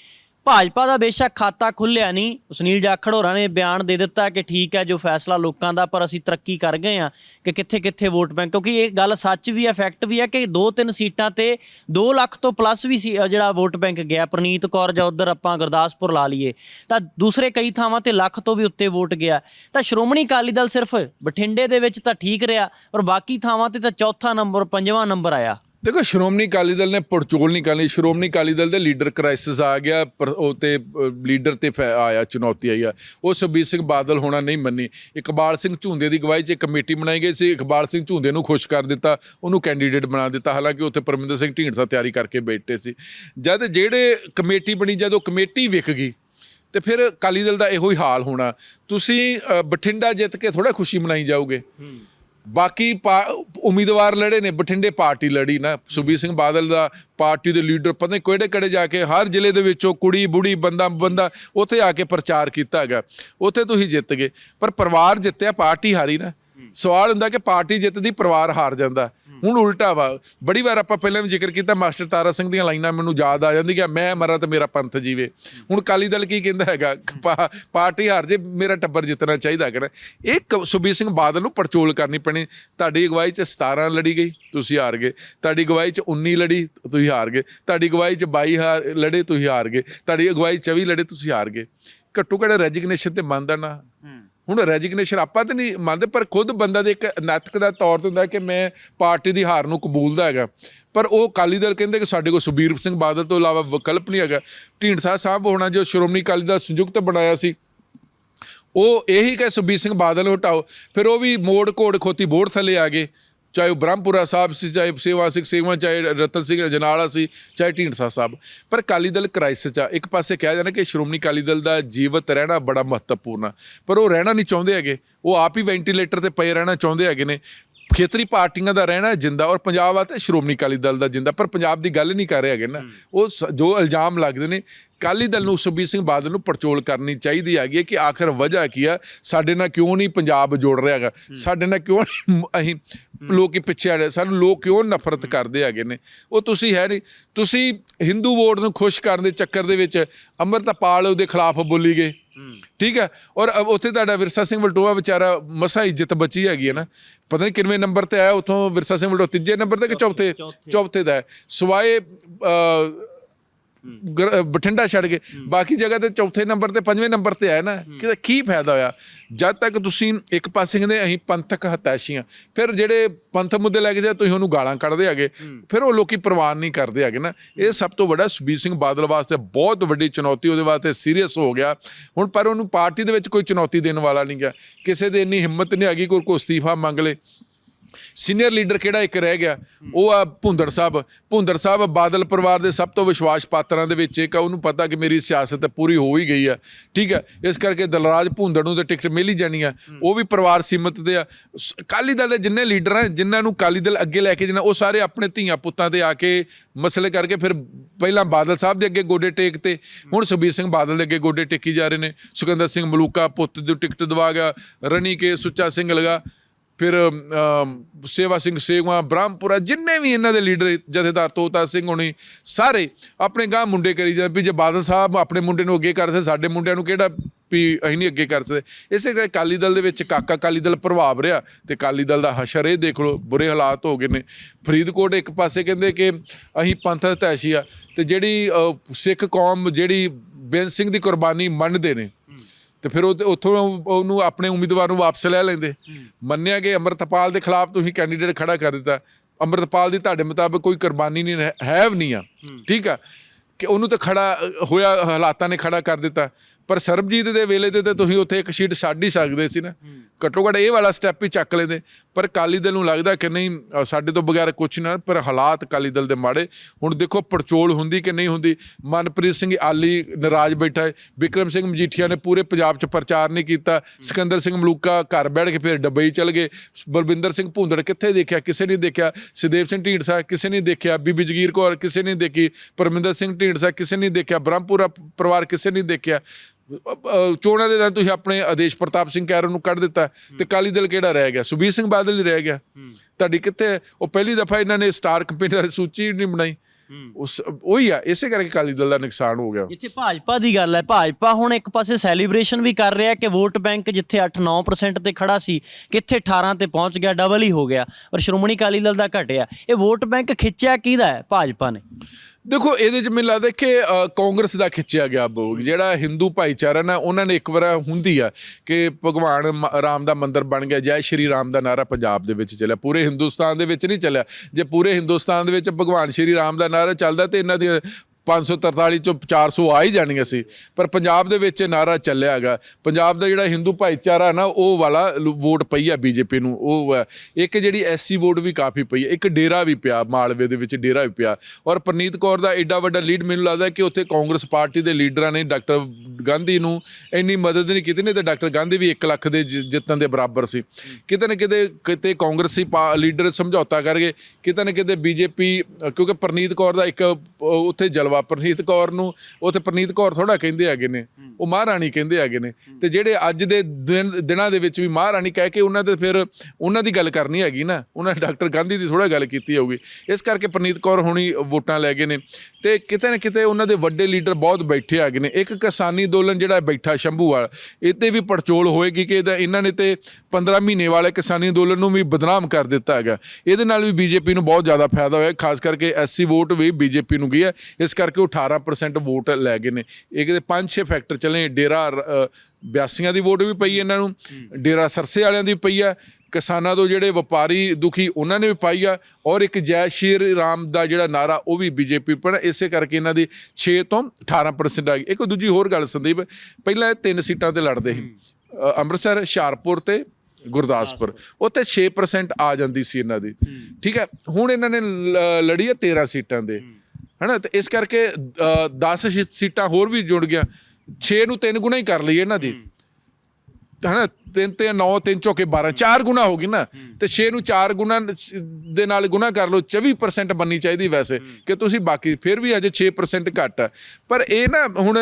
ਭਾਜਪਾ ਦਾ ਬੇਸ਼ੱਕ ਖਾਤਾ ਖੁੱਲਿਆ ਨਹੀਂ। ਸੁਨੀਲ ਜਾਖੜ ਹੋਰਾਂ ਨੇ ਬਿਆਨ ਦੇ ਦਿੱਤਾ ਕਿ ਠੀਕ ਹੈ ਜੋ ਫੈਸਲਾ ਲੋਕਾਂ ਦਾ, ਪਰ ਅਸੀਂ ਤਰੱਕੀ ਕਰ ਗਏ ਆ ਕਿ ਕਿੱਥੇ ਕਿੱਥੇ ਵੋਟ ਬੈਂਕ, ਕਿਉਂਕਿ ਇਹ ਗੱਲ ਸੱਚ ਵੀ ਹੈ, ਫੈਕਟ ਵੀ ਹੈ ਕਿ ਦੋ ਤਿੰਨ ਸੀਟਾਂ ਤੇ 2 ਲੱਖ ਤੋਂ ਪਲੱਸ ਵੀ ਸੀ ਜਿਹੜਾ ਵੋਟ ਬੈਂਕ ਗਿਆ। ਪ੍ਰਨੀਤ ਕੌਰ ਜਾਂ ਉਧਰ ਆਪਾਂ ਗੁਰਦਾਸਪੁਰ ਲਾ ਲਈਏ। ਤਾਂ ਦੂਸਰੇ ਕਈ ਥਾਵਾਂ ਤੇ ਲੱਖ ਤੋਂ ਵੀ ਉੱਤੇ ਵੋਟ ਗਿਆ। ਤਾਂ ਸ਼੍ਰੋਮਣੀ ਅਕਾਲੀ ਦਲ ਸਿਰਫ ਬਠਿੰਡੇ ਦੇ ਵਿੱਚ ਤਾਂ ਠੀਕ ਰਿਹਾ, ਪਰ ਬਾਕੀ ਥਾਵਾਂ ਤੇ ਤਾਂ ਚੌਥਾ ਨੰਬਰ, ਪੰਜਵਾਂ ਨੰਬਰ ਆਇਆ। ਦੇਖੋ, ਸ਼੍ਰੋਮਣੀ ਅਕਾਲੀ ਦਲ ਨੇ ਪੜਚੋਲ ਨਹੀਂ ਕਰਨੀ। ਸ਼੍ਰੋਮਣੀ ਅਕਾਲੀ ਦਲ ਦੇ ਲੀਡਰ ਕ੍ਰਾਈਸਿਸ ਆ ਗਿਆ, ਪਰ ਉਹ ਤੇ ਲੀਡਰ ਤੇ ਫੈ- ਆਇਆ, ਚੁਣੌਤੀ ਆਈ ਆ। ਉਹ ਸੁਖਬੀਰ ਸਿੰਘ ਬਾਦਲ ਹੋਣਾ ਨਹੀਂ ਮੰਨੀ। ਇਕਬਾਲ ਸਿੰਘ ਝੁੰਦੇ ਦੀ ਗਵਾਹੀ 'ਚ ਇੱਕ ਕਮੇਟੀ ਬਣਾਈ ਗਈ ਸੀ। ਇਕਬਾਲ ਸਿੰਘ ਝੁੰਦੇ ਨੂੰ ਖੁਸ਼ ਕਰ ਦਿੱਤਾ। ਉਹਨੂੰ ਕੈਂਡੀਡੇਟ ਬਣਾ ਦਿੱਤਾ। ਹਾਲਾਂਕਿ ਉੱਥੇ ਪਰਮਿੰਦਰ ਸਿੰਘ ਢੀਂਡਸਾ ਤਿਆਰੀ ਕਰਕੇ ਬੈਠੇ ਸੀ। ਜਦ ਜਿਹੜੇ ਕਮੇਟੀ ਬਣੀ, ਜਦੋਂ ਕਮੇਟੀ ਵਿਕ ਗਈ, ਤੇ ਫਿਰ ਅਕਾਲੀ ਦਲ ਦਾ ਇਹੋ ਹੀ ਹਾਲ ਹੋਣਾ। ਤੁਸੀਂ ਬਠਿੰਡਾ ਜਿੱਤ ਕੇ ਥੋੜਾ ਖੁਸ਼ੀ ਮਨਾਈ ਜਾਓਗੇ। ਬਾਕੀ ਪਾ- ਉਮੀਦਵਾਰ ਲੜੇ ਨੇ, ਬਠਿੰਡੇ ਪਾਰਟੀ ਲੜੀ ਨਾ ਸੁਖਬੀਰ ਸਿੰਘ ਬਾਦਲ ਦਾ ਪਾਰਟੀ ਦੇ ਲੀਡਰ, ਪਤਾ ਨਹੀਂ ਕਿਹੜੇ ਕਿਹੜੇ ਜਾ ਕੇ ਹਰ ਜ਼ਿਲ੍ਹੇ ਦੇ ਵਿੱਚੋਂ ਕੁੜੀ, ਬੁੜੀ, ਬੰਦਾ ਬੰਦਾ, ਉੱਥੇ ਆ ਕੇ ਪ੍ਰਚਾਰ ਕੀਤਾ ਹੈਗਾ। ਉੱਥੇ ਤੁਸੀਂ ਜਿੱਤ ਗਏ। ਪਰ ਪਰਿਵਾਰ ਜਿੱਤਿਆ, ਪਾਰਟੀ ਹਾਰੀ ਨਾ। ਸਵਾਲ ਹੁੰਦਾ ਕਿ ਪਾਰਟੀ ਜਿੱਤਦੀ ਪਰਿਵਾਰ ਹਾਰ ਜਾਂਦਾ। ਹੁਣ ਉਲਟਾ ਵਾ। ਬੜੀ ਵਾਰ ਆਪਾਂ ਪਹਿਲਾਂ ਵੀ ਜ਼ਿਕਰ ਕੀਤਾ, ਮਾਸਟਰ ਤਾਰਾ ਸਿੰਘ ਦੀਆਂ ਲਾਈਨਾਂ ਮੈਨੂੰ ਯਾਦ ਆ ਜਾਂਦੀਆਂ ਮੈਂ ਮਰਾਂ ਤੇ ਮੇਰਾ ਪੰਥ ਜੀਵੇ। ਹੁਣ ਕਾਲੀ ਦਲ ਕੀ ਕਹਿੰਦਾ ਹੈਗਾ? ਪਾਰਟੀ ਹਾਰ ਜੇ, ਮੇਰਾ ਟੱਬਰ ਜਿੱਤਣਾ ਚਾਹੀਦਾ ਹੈਗਾ ਨਾ। ਇਹ ਕ- ਸੁਖਬੀਰ ਸਿੰਘ ਬਾਦਲ ਨੂੰ ਪੜਚੋਲ ਕਰਨੀ ਪੈਣੀ। ਤੁਹਾਡੀ ਅਗਵਾਈ 'ਚ 17 ਲੜੀ ਗਈ, ਤੁਸੀਂ ਹਾਰ ਗਏ। ਤੁਹਾਡੀ ਅਗਵਾਈ 'ਚ 19 ਲੜੀ, ਤੁਸੀਂ ਹਾਰ ਗਏ। ਤੁਹਾਡੀ ਅਗਵਾਈ 'ਚ 22 ਹਾਰ ਲੜੇ, ਤੁਸੀਂ ਹਾਰ ਗਏ। ਤੁਹਾਡੀ ਅਗਵਾਈ 'ਚ 24 ਲੜੇ, ਤੁਸੀਂ ਹਾਰ ਗਏ। ਘੱਟੋ ਘੱਟ ਰੈਜਿਗਨੇਸ਼ਨ ਤੇ ਮੰਨਦਾ ਨਾ। ਹੁਣ ਰੈਜਿਗਨੇਸ਼ਨ ਆਪਾਂ ਤਾਂ ਨਹੀਂ ਮੰਨਦੇ, ਪਰ ਖੁਦ ਬੰਦਾ ਦੇ ਇੱਕ ਨੈਤਿਕ ਦਾ ਤੌਰ ਤੇ ਹੁੰਦਾ ਕਿ ਮੈਂ ਪਾਰਟੀ ਦੀ ਹਾਰ ਨੂੰ ਕਬੂਲਦਾ ਹੈਗਾ। ਪਰ ਉਹ ਅਕਾਲੀ ਦਲ ਕਹਿੰਦੇ ਕਿ ਸਾਡੇ ਕੋਲ ਸੁਬੀਰ ਸਿੰਘ ਬਾਦਲ ਤੋਂ ਇਲਾਵਾ ਵਿਕਲਪ ਨਹੀਂ ਹੈਗਾ। ਢੀਂਡਸਾ ਸਾਹਿਬ ਹੋਣਾ ਜੋ ਸ਼੍ਰੋਮਣੀ ਅਕਾਲੀ ਦਲ ਸੰਯੁਕਤ ਬਣਾਇਆ ਸੀ, ਉਹ ਇਹੀ ਕਿ ਸੁਬੀਰ ਸਿੰਘ ਬਾਦਲ ਨੂੰ ਹਟਾਓ। ਫਿਰ ਉਹ ਵੀ ਮੋੜ ਕੋੜ ਖੋਤੀ ਬੋੜ ਥੱਲੇ ਆ ਗਏ। ਚਾਹੇ ਉਹ ਬ੍ਰਹਮਪੁਰਾ ਸਾਹਿਬ ਸੀ ਚਾਹੇ ਸੇਵਾ ਸਿੰਘ ਸੇਵਾ ਚਾਹੇ ਰਤਨ ਸਿੰਘ ਜਨਾਲਾ ਸੀ ਚਾਹੇ ਢੀਂਡਸਾ ਸਾਹਿਬ। ਪਰ ਅਕਾਲੀ ਦਲ ਕ੍ਰਾਈਸਿਸ ਚ ਆ। ਇੱਕ ਪਾਸੇ ਕਿਹਾ ਜਾਂਦਾ ਕਿ ਸ਼੍ਰੋਮਣੀ ਅਕਾਲੀ ਦਲ ਦਾ ਜੀਵਤ ਰਹਿਣਾ ਬੜਾ ਮਹੱਤਵਪੂਰਨ ਆ। ਪਰ ਉਹ ਰਹਿਣਾ ਨਹੀਂ ਚਾਹੁੰਦੇ ਹੈਗੇ। ਉਹ ਆਪ ਹੀ ਵੈਂਟੀਲੇਟਰ ਤੇ ਪਏ ਰਹਿਣਾ ਚਾਹੁੰਦੇ ਹੈਗੇ ਨੇ। ਖੇਤਰੀ ਪਾਰਟੀਆਂ ਦਾ ਰਹਿਣਾ ਜਿੰਦਾ ਔਰ ਪੰਜਾਬ ਆ ਤੇ ਸ਼੍ਰੋਮਣੀ ਅਕਾਲੀ ਦਲ ਦਾ ਜਿੰਦਾ। ਪਰ ਪੰਜਾਬ ਦੀ ਗੱਲ ਨਹੀਂ ਕਰ ਰਹੇ ਹੈਗੇ ਨਾ। ਉਹ ਜੋ ਇਲਜ਼ਾਮ ਲੱਗਦੇ ਨੇ ਅਕਾਲੀ ਦਲ ਨੂੰ ਸੁਖਬੀਰ ਸਿੰਘ ਬਾਦਲ ਨੂੰ ਪੜਚੋਲ ਕਰਨੀ ਚਾਹੀਦੀ ਹੈਗੀ ਹੈ ਕਿ ਆਖਰ ਵਜ੍ਹਾ ਕੀ ਆ ਸਾਡੇ ਨਾਲ ਕਿਉਂ ਨਹੀਂ ਪੰਜਾਬ ਜੋੜ ਰਿਹਾ ਹੈਗਾ? ਸਾਡੇ ਨਾਲ ਕਿਉਂ ਅਸੀਂ ਲੋਕੀ ਪਿੱਛੇ ਆ ਰਹੇ ਸਾਨੂੰ ਲੋਕ ਕਿਉਂ ਨਫ਼ਰਤ ਕਰਦੇ ਹੈਗੇ ਨੇ? ਉਹ ਤੁਸੀਂ ਹੈ ਨਹੀਂ। ਤੁਸੀਂ ਹਿੰਦੂ ਵੋਟ ਨੂੰ ਖੁਸ਼ ਕਰਨ ਦੇ ਚੱਕਰ ਦੇ ਵਿੱਚ ਅੰਮ੍ਰਿਤਪਾਲ ਉਹਦੇ ਖਿਲਾਫ ਬੋਲੀ ਗਏ। ਠੀਕ ਹੈ? ਔਰ ਉੱਥੇ ਤੁਹਾਡਾ ਵਿਰਸਾ ਸਿੰਘ ਵਲਟੋਆ ਵਿਚਾਰਾ ਮਸਾ ਇੱਜ਼ਤ ਬਚੀ ਹੈਗੀ ਹੈ ਨਾ। ਪਤਾ ਨਹੀਂ ਕਿੰਨਵੇਂ ਨੰਬਰ ਤੇ ਆਇਆ ਉਥੋਂ ਵਿਰਸਾ ਸਿੰਘ ਵਲਟੋਆ ਤੀਜੇ ਨੰਬਰ ਤੇ ਕਿ ਚੌਥੇ ਚੌਥੇ ਦਾ ਸਵਾਏ ਗਰ- ਬਠਿੰਡਾ ਛੱਡ ਕੇ। ਬਾਕੀ ਜਗ੍ਹਾ ਤੇ ਚੌਥੇ ਨੰਬਰ ਤੇ ਪੰਜਵੇਂ ਨੰਬਰ ਤੇ ਆਇਆ ਨਾ ਕਿਤੇ ਕੀ ਫਾਇਦਾ ਹੋਇਆ? ਜਦ ਤੱਕ ਤੁਸੀਂ ਇੱਕ ਪਾਸੇ ਕਹਿੰਦੇ ਅਸੀਂ ਪੰਥਕ ਹਤੈਸ਼ੀਆਂ ਫਿਰ ਜਿਹੜੇ ਪੰਥ ਮੁੱਦੇ ਲੈ ਕੇ ਜਾ ਤੁਸੀਂ ਉਹਨੂੰ ਗਾਲਾਂ ਕੱਢਦੇ ਹੈਗੇ। ਫਿਰ ਉਹ ਲੋਕੀ ਪ੍ਰਵਾਨ ਨਹੀਂ ਕਰਦੇ ਹੈਗੇ ਨਾ। ਇਹ ਸਭ ਤੋਂ ਵੱਡਾ ਸੁਬੀਰ ਸਿੰਘ ਬਾਦਲ ਵਾਸਤੇ ਬਹੁਤ ਵੱਡੀ ਚੁਣੌਤੀ ਉਹਦੇ ਵਾਸਤੇ ਸੀਰੀਅਸ ਹੋ ਗਿਆ। ਹੁਣ ਪਰ ਉਹਨੂੰ ਪਾਰਟੀ ਦੇ ਵਿੱਚ ਕੋਈ ਚੁਣੌਤੀ ਦੇਣ ਵਾਲਾ ਨਹੀਂ ਗਿਆ। ਕਿਸੇ ਦੇ ਇੰਨੀ ਹਿੰਮਤ ਨਹੀਂ ਹੈਗੀ ਕੋਈ ਕੋਈ ਅਸਤੀਫਾ ਮੰਗ ਲੇ। ਸੀਨੀਅਰ ਲੀਡਰ ਕਿਹੜਾ ਇੱਕ ਰਹਿ ਗਿਆ? ਉਹ ਆ ਭੁੰਦੜ ਸਾਹਿਬ। ਭੁੰਦੜ ਸਾਹਿਬ ਬਾਦਲ ਪਰਿਵਾਰ ਦੇ ਸਭ ਤੋਂ ਵਿਸ਼ਵਾਸ ਪਾਤਰਾਂ ਦੇ ਵਿੱਚ ਇੱਕ ਆ, ਉਹਨੂੰ ਪਤਾ ਕਿ ਮੇਰੀ ਸਿਆਸਤ ਪੂਰੀ ਹੋ ਹੀ ਗਈ ਆ। ਠੀਕ ਹੈ ਇਸ ਕਰਕੇ ਦਲਰਾਜ ਭੁੰਦੜ ਨੂੰ ਤੇ ਟਿਕਟ ਮਿਲ ਹੀ ਜਾਣੀ ਆ। ਉਹ ਵੀ ਪਰਿਵਾਰ ਸੀਮਤ ਦੇ ਆ। ਸ- ਅਕਾਲੀ ਦਲ ਦੇ ਜਿੰਨੇ ਲੀਡਰ ਆ, ਜਿਨ੍ਹਾਂ ਨੂੰ ਅਕਾਲੀ ਦਲ ਅੱਗੇ ਲੈ ਕੇ ਜਾਣਾ, ਉਹ ਸਾਰੇ ਆਪਣੇ ਧੀਆਂ ਪੁੱਤਾਂ ਤੇ ਆ ਕੇ ਮਸਲੇ ਕਰਕੇ ਫਿਰ ਪਹਿਲਾਂ ਬਾਦਲ ਸਾਹਿਬ ਦੇ ਅੱਗੇ ਗੋਡੇ ਟੇਕ ਤੇ, ਹੁਣ ਸੁਖਬੀਰ ਸਿੰਘ ਬਾਦਲ ਦੇ ਅੱਗੇ ਗੋਡੇ ਟੇਕੀ ਜਾ ਰਹੇ ਨੇ। ਸੁਖਿੰਦਰ ਸਿੰਘ ਮਲੂਕਾ ਪੁੱਤ ਦੀ ਟਿਕਟ ਦਵਾ ਗਿਆ। ਰਣੀ ਕੇ ਸੁੱਚਾ ਸਿੰਘ ਲਗਾ। ਫਿਰ ਸੇਵਾ ਸਿੰਘ ਸੇਵਾ ਬ੍ਰਹਮਪੁਰਾ, ਜਿੰਨੇ ਵੀ ਇਹਨਾਂ ਦੇ ਲੀਡਰ ਜਥੇਦਾਰ, ਤੋਤਾ ਸਿੰਘ ਹੋਣੀ, ਸਾਰੇ ਆਪਣੇ ਗਾਂ ਮੁੰਡੇ ਕਰੀ ਜਾਂਦੇ, ਵੀ ਜੇ ਬਾਦਲ ਸਾਹਿਬ ਆਪਣੇ ਮੁੰਡੇ ਨੂੰ ਅੱਗੇ ਕਰ ਸਕਦੇ, ਸਾਡੇ ਮੁੰਡਿਆਂ ਨੂੰ ਕਿਹੜਾ ਵੀ ਅਸੀਂ ਨਹੀਂ ਅੱਗੇ ਕਰ ਸਕਦੇ? ਇਸੇ ਕਰਕੇ ਅਕਾਲੀ ਦਲ ਦੇ ਵਿੱਚ ਕਾਕਾ ਅਕਾਲੀ ਦਲ ਪ੍ਰਭਾਵ ਰਿਹਾ ਤੇ ਅਕਾਲੀ ਦਲ ਦਾ ਹਸ਼ਰ ਇਹ ਦੇਖ ਲਓ, ਬੁਰੇ ਹਾਲਾਤ ਹੋ ਗਏ ਨੇ। ਫਰੀਦਕੋਟ ਇੱਕ ਪਾਸੇ ਕਹਿੰਦੇ ਕਿ ਅਸੀਂ ਪੰਥ ਹਤੈਸ਼ੀ ਆ ਤੇ ਜਿਹੜੀ ਸਿੱਖ ਕੌਮ ਜਿਹੜੀ ਬੇਅੰਤ ਸਿੰਘ ਦੀ ਕੁਰਬਾਨੀ ਮੰਨਦੇ ਨੇ ਤੇ ਫਿਰ ਉਹ ਉੱਥੋਂ ਉਹਨੂੰ ਆਪਣੇ ਉਮੀਦਵਾਰ ਨੂੰ ਵਾਪਸ ਲੈ ਲੈਂਦੇ। ਮੰਨਿਆ ਕਿ ਅੰਮ੍ਰਿਤਪਾਲ ਦੇ ਖਿਲਾਫ ਤੁਸੀਂ ਕੈਂਡੀਡੇਟ ਖੜਾ ਕਰ ਦਿੱਤਾ। ਅੰਮ੍ਰਿਤਪਾਲ ਦੀ ਤੁਹਾਡੇ ਮੁਤਾਬਕ ਕੋਈ ਕੁਰਬਾਨੀ ਨਹੀਂ ਹੈ- ਵੀ ਨਹੀਂ ਆ। ਠੀਕ ਆ? ਕਿ ਉਹਨੂੰ ਤਾਂ ਖੜਾ ਹੋਇਆ ਹਾਲਾਤਾਂ ਨੇ ਖੜਾ ਕਰ ਦਿੱਤਾ। ਪਰ ਸਰਬਜੀਤ ਦੇ ਵੇਲੇ ਤੇ ਤਾਂ ਤੁਸੀਂ ਉੱਥੇ ਇੱਕ ਸੀਟ ਛੱਡ ਹੀ ਸਕਦੇ ਸੀ ਨਾ। ਘੱਟੋ ਘੱਟ ਇਹ ਵਾਲਾ ਸਟੈਪ ਹੀ ਚੱਕ ਲੈਂਦੇ। ਪਰ ਅਕਾਲੀ ਦਲ ਨੂੰ ਲੱਗਦਾ ਕਿ ਨਹੀਂ ਸਾਡੇ ਤੋਂ ਬਗੈਰ ਕੁਝ ਨਾ ਪਰ ਹਾਲਾਤ ਅਕਾਲੀ ਦਲ ਦੇ ਮਾੜੇ। ਹੁਣ ਦੇਖੋ ਪੜਚੋਲ ਹੁੰਦੀ ਕਿ ਨਹੀਂ ਹੁੰਦੀ। ਮਨਪ੍ਰੀਤ ਸਿੰਘ ਆਲੀ ਨਾਰਾਜ਼ ਬੈਠਾ ਹੈ। ਵਿਕਰਮ ਸਿੰਘ ਮਜੀਠੀਆ ਨੇ ਪੂਰੇ ਪੰਜਾਬ 'ਚ ਪ੍ਰਚਾਰ ਨਹੀਂ ਕੀਤਾ। ਸਿਕੰਦਰ ਸਿੰਘ ਮਲੂਕਾ ਘਰ ਬੈਠ ਕੇ ਫਿਰ ਡੱਬਈ ਚਲ ਗਏ। ਬਲਵਿੰਦਰ ਸਿੰਘ ਭੁੰਦੜ ਕਿੱਥੇ ਦੇਖਿਆ? ਕਿਸੇ ਨੇ ਦੇਖਿਆ। ਸੁਦੇਵ ਸਿੰਘ ਢੀਂਡਸਾ ਕਿਸੇ ਨੇ ਦੇਖਿਆ। ਬੀਬੀ ਜਗੀਰ ਕੌਰ ਕਿਸੇ ਨੇ ਦੇਖੀ। ਪਰਮਿੰਦਰ ਸਿੰਘ ਢੀਂਡਸਾ ਕਿਸੇ ਨੇ ਦੇਖਿਆ। ਬ੍ਰਹਮਪੁਰਾ ਪਰਿਵਾਰ ਕਿਸੇ ਨੇ ਦੇਖਿਆ। ਚੋਣਾਂ ਦੇ ਦੌਰਾਨ ਤੁਸੀਂ ਆਪਣੇ ਆਦੇਸ਼ ਪ੍ਰਤਾਪ ਸਿੰਘ ਕੈਰੋਂ ਨੂੰ ਕੱਢ ਦਿੱਤਾ ਤੇ ਕਾਲੀ ਦਲ ਕਿਹੜਾ ਰਹਿ ਗਿਆ? ਸੁਬੀਰ ਸਿੰਘ ਬਾਦਲ ਹੀ ਰਹਿ ਗਿਆ। ਤੁਹਾਡੀ ਕਿੱਥੇ? ਉਹ ਪਹਿਲੀ ਦਫਾ ਇਹਨਾਂ ਨੇ ਸਟਾਰ ਕੰਪੇਨਰ ਸੂਚੀ ਨਹੀਂ ਬਣਾਈ। ਉਸ ਉਹੀ ਆ ਇਸੇ ਕਰਕੇ ਕਾਲੀ ਦਲ ਦਾ ਨੁਕਸਾਨ ਹੋ ਗਿਆ। ਜਿੱਥੇ ਭਾਜਪਾ ਦੀ ਗੱਲ ਹੈ। ਭਾਜਪਾ ਹੁਣ ਇੱਕ ਪਾਸੇ ਸੈਲੀਬ੍ਰੇਸ਼ਨ ਵੀ ਕਰ ਰਿਹਾ ਕਿ ਵੋਟ ਬੈਂਕ ਜਿੱਥੇ 8-9% ਤੇ ਖੜਾ ਸੀ ਕਿੱਥੇ 18 ਤੇ ਪਹੁੰਚ ਗਿਆ ਡਬਲ ਹੀ ਹੋ ਗਿਆ। ਪਰ ਸ਼੍ਰੋਮਣੀ ਅਕਾਲੀ ਦਲ ਦਾ ਘਟਿਆ। ਇਹ ਵੋਟ ਬੈਂਕ ਖਿੱਚਿਆ ਕਿਹਦਾ ਹੈ? ਭਾਜਪਾ ਨੇ। ਦੇਖੋ, ਇਹਦੇ ਚ ਮੈਨੂੰ ਲੱਗਦਾ ਕਿ ਕਾਂਗਰਸ ਦਾ ਖਿੱਚਿਆ ਗਿਆ ਭੋਗ, ਜਿਹੜਾ ਹਿੰਦੂ ਭਾਈਚਾਰਾ ਨਾ, ਉਹਨਾਂ ਨੇ ਇੱਕ ਵਾਰ ਹੁੰਦੀ ਆ ਕਿ ਭਗਵਾਨ ਮ- ਰਾਮ ਦਾ ਮੰਦਿਰ ਬਣ ਗਿਆ, ਜੈ ਸ਼੍ਰੀ ਰਾਮ ਦਾ ਨਾਰਾ ਪੰਜਾਬ ਦੇ ਵਿੱਚ ਚੱਲਿਆ, ਪੂਰੇ ਹਿੰਦੁਸਤਾਨ ਦੇ ਵਿੱਚ ਨਹੀਂ ਚੱਲਿਆ, ਜੇ ਪੂਰੇ ਹਿੰਦੁਸਤਾਨ ਦੇ ਵਿੱਚ ਭਗਵਾਨ ਸ਼੍ਰੀ ਰਾਮ ਦਾ ਨਾਰਾ ਚੱਲਦਾ ਤੇ ਇਹਨਾਂ ਦੀਆਂ 543 ਚੋਂ 400 ਆ ਹੀ ਜਾਣੀਆਂ ਸੀ। ਪਰ ਪੰਜਾਬ ਦੇ ਵਿੱਚ ਇਹ ਨਾਰਾ ਚੱਲਿਆ ਹੈਗਾ। ਪੰਜਾਬ ਦਾ ਜਿਹੜਾ ਹਿੰਦੂ ਭਾਈਚਾਰਾ ਨਾ, ਉਹ ਵਾਲਾ ਲ- ਵੋਟ ਪਈ ਆ ਬੀਜੇਪੀ ਨੂੰ। ਉਹ ਹੈ ਇੱਕ ਜਿਹੜੀ ਐਸਸੀ ਵੋਟ ਵੀ ਕਾਫੀ ਪਈ ਹੈ ਇੱਕ ਡੇਰਾ ਵੀ ਪਿਆ, ਮਾਲਵੇ ਦੇ ਵਿੱਚ ਡੇਰਾ ਵੀ ਪਿਆ। ਔਰ ਪ੍ਰਨੀਤ ਕੌਰ ਦਾ ਐਡਾ ਵੱਡਾ ਲੀਡ ਮੈਨੂੰ ਲੱਗਦਾ ਕਿ ਉੱਥੇ ਕਾਂਗਰਸ ਪਾਰਟੀ ਦੇ ਲੀਡਰਾਂ ਨੇ ਡਾਕਟਰ ਗਾਂਧੀ ਨੂੰ ਇੰਨੀ ਮਦਦ ਨਹੀਂ ਕੀਤੀ, ਨਹੀਂ ਤੇ ਡਾਕਟਰ ਗਾਂਧੀ ਵੀ 1 ਲੱਖ ਦੇ ਜਿੱਤਣ ਦੇ ਬਰਾਬਰ ਸੀ। ਕਿਤੇ ਨਾ ਕਿਤੇ ਕਿਤੇ ਕਾਂਗਰਸੀ ਪਾ- ਲੀਡਰ ਸਮਝੌਤਾ ਕਰਕੇ ਕਿਤੇ ਨਾ ਕਿਤੇ ਬੀਜੇਪੀ ਕਿਉਂਕਿ ਪ੍ਰਨੀਤ ਕੌਰ ਦਾ ਇੱਕ ਉੱਥੇ ਜਲਵਾ ਪ੍ਰਨੀਤ ਕੌਰ ਨੂੰ ਉੱਥੇ ਪ੍ਰਨੀਤ ਕੌਰ ਥੋੜਾ ਕਹਿੰਦੇ ਹੈਗੇ ਨੇ ਉਹ ਮਹਾਰਾਣੀ ਕਹਿੰਦੇ ਹੈਗੇ ਨੇ। ਤੇ ਜਿਹੜੇ ਅੱਜ ਦੇ ਦਿਨ ਦਿਨਾਂ ਦੇ ਵਿੱਚ ਵੀ ਮਹਾਰਾਣੀ ਕਹਿ ਕੇ ਉਹਨਾਂ ਤੇ ਫਿਰ ਉਹਨਾਂ ਦੀ ਗੱਲ ਕਰਨੀ ਹੈਗੀ ਨਾ ਉਹਨਾਂ ਨੇ ਡਾਕਟਰ ਗਾਂਧੀ ਦੀ ਥੋੜਾ ਗੱਲ ਕੀਤੀ ਹੋਊਗੀ। ਇਸ ਕਰਕੇ ਪ੍ਰਨੀਤ ਕੌਰ ਹੁਣੀ ਵੋਟਾਂ ਲੈ ਗਏ ਨੇ। ਤੇ ਕਿਤੇ ਨਾ ਕਿਤੇ ਉਹਨਾਂ ਦੇ ਵੱਡੇ ਲੀਡਰ ਬਹੁਤ ਬੈਠੇ ਹੈਗੇ ਨੇ। ਇੱਕ ਕਿਸਾਨੀ ਅੰਦੋਲਨ ਜਿਹੜਾ ਬੈਠਾ ਸ਼ੰਭੂਵਾਲ ਇਹ ਤੇ ਵੀ ਪੜਚੋਲ ਹੋਏਗੀ ਕਿ ਇਹਦਾ ਇਹਨਾਂ ਨੇ ਤੇ 15 ਮਹੀਨੇ ਵਾਲੇ ਕਿਸਾਨੀ ਅੰਦੋਲਨ ਨੂੰ ਵੀ ਬਦਨਾਮ ਕਰ ਦਿੱਤਾ ਹੈਗਾ। ਇਹਦੇ ਨਾਲ ਵੀ ਬੀਜੇਪੀ ਨੂੰ ਬਹੁਤ ਜ਼ਿਆਦਾ ਫਾਇਦਾ ਹੋਇਆ ਖਾਸ ਕਰਕੇ ਐਸਸੀ ਵੋਟ ਵੀ ਬੀਜੇਪੀ ਨੂੰ ਗਈ ਹੈ। ਇਸ ਕਰਕੇ ਉਹ 18% ਵੋਟ ਲੈ ਗਏ ਨੇ। ਇਹ ਕਿਤੇ 5-6 ਫੈਕਟਰ ਚੱਲੇ ਡੇਰਾ ਬਿਆਸੀਆਂ ਦੀ ਵੋਟ ਵੀ ਪਈ ਇਹਨਾਂ ਨੂੰ। ਡੇਰਾ ਸਰਸੇ ਵਾਲਿਆਂ ਦੀ ਪਈ ਆ। ਕਿਸਾਨਾਂ ਤੋਂ ਜਿਹੜੇ ਵਪਾਰੀ ਦੁਖੀ ਉਹਨਾਂ ਨੇ ਵੀ ਪਾਈ ਆ। ਔਰ ਇੱਕ ਜੈ ਸ਼੍ਰੀ ਰਾਮ ਦਾ ਜਿਹੜਾ ਨਾਰਾ ਉਹ ਵੀ ਬੀਜੇਪੀ ਪਰ ਇਸੇ ਕਰਕੇ ਇਹਨਾਂ ਦੀ 6 ਤੋਂ 18% ਆ ਗਈ। ਇੱਕ ਦੂਜੀ ਹੋਰ ਗੱਲ ਸੰਦੀਪ ਪਹਿਲਾਂ ਇਹ ਤਿੰਨ ਸੀਟਾਂ ਤੇ ਲੜਦੇ ਸੀ। ਅੰਮ੍ਰਿਤਸਰ ਹੁਸ਼ਿਆਰਪੁਰ ਤੇ ਗੁਰਦਾਸਪੁਰ। ਉੱਥੇ 6% ਆ ਜਾਂਦੀ ਸੀ ਇਹਨਾਂ ਦੀ। ਠੀਕ ਹੈ ਹੁਣ ਇਹਨਾਂ ਨੇ ਲੜੀ ਹੈ 13 ਸੀਟਾਂ ਦੇ। ਹਨਾ ਤੇ ਇਸ ਕਰਕੇ 10 ਸੀਟਾਂ ਹੋਰ ਵੀ ਜੁੜ ਗਿਆ 6 ਨੂੰ ਤਿੰਨ ਗੁਣਾ ਹੀ ਕਰ ਲਈ ਇਹਨਾਂ ਦੀ। ਹਨਾ ਤਿੰਨ ਤੇ 9 ਤਿੰਨ ਚੌਕੇ 12 ਚਾਰ ਗੁਣਾ ਹੋ ਗਈ ਨਾ। ਤੇ 6 ਨੂੰ ਚਾਰ ਗੁਣਾ ਦੇ ਨਾਲ ਗੁਣਾ ਕਰ ਲਓ 24% ਬੰਨੀ ਚਾਹੀਦੀ ਵੈਸੇ। ਕਿ ਤੁਸੀਂ ਬਾਕੀ ਫਿਰ ਵੀ ਅਜੇ 6% ਘੱਟ ਆ। ਪਰ ਇਹ ਨਾ ਹੁਣ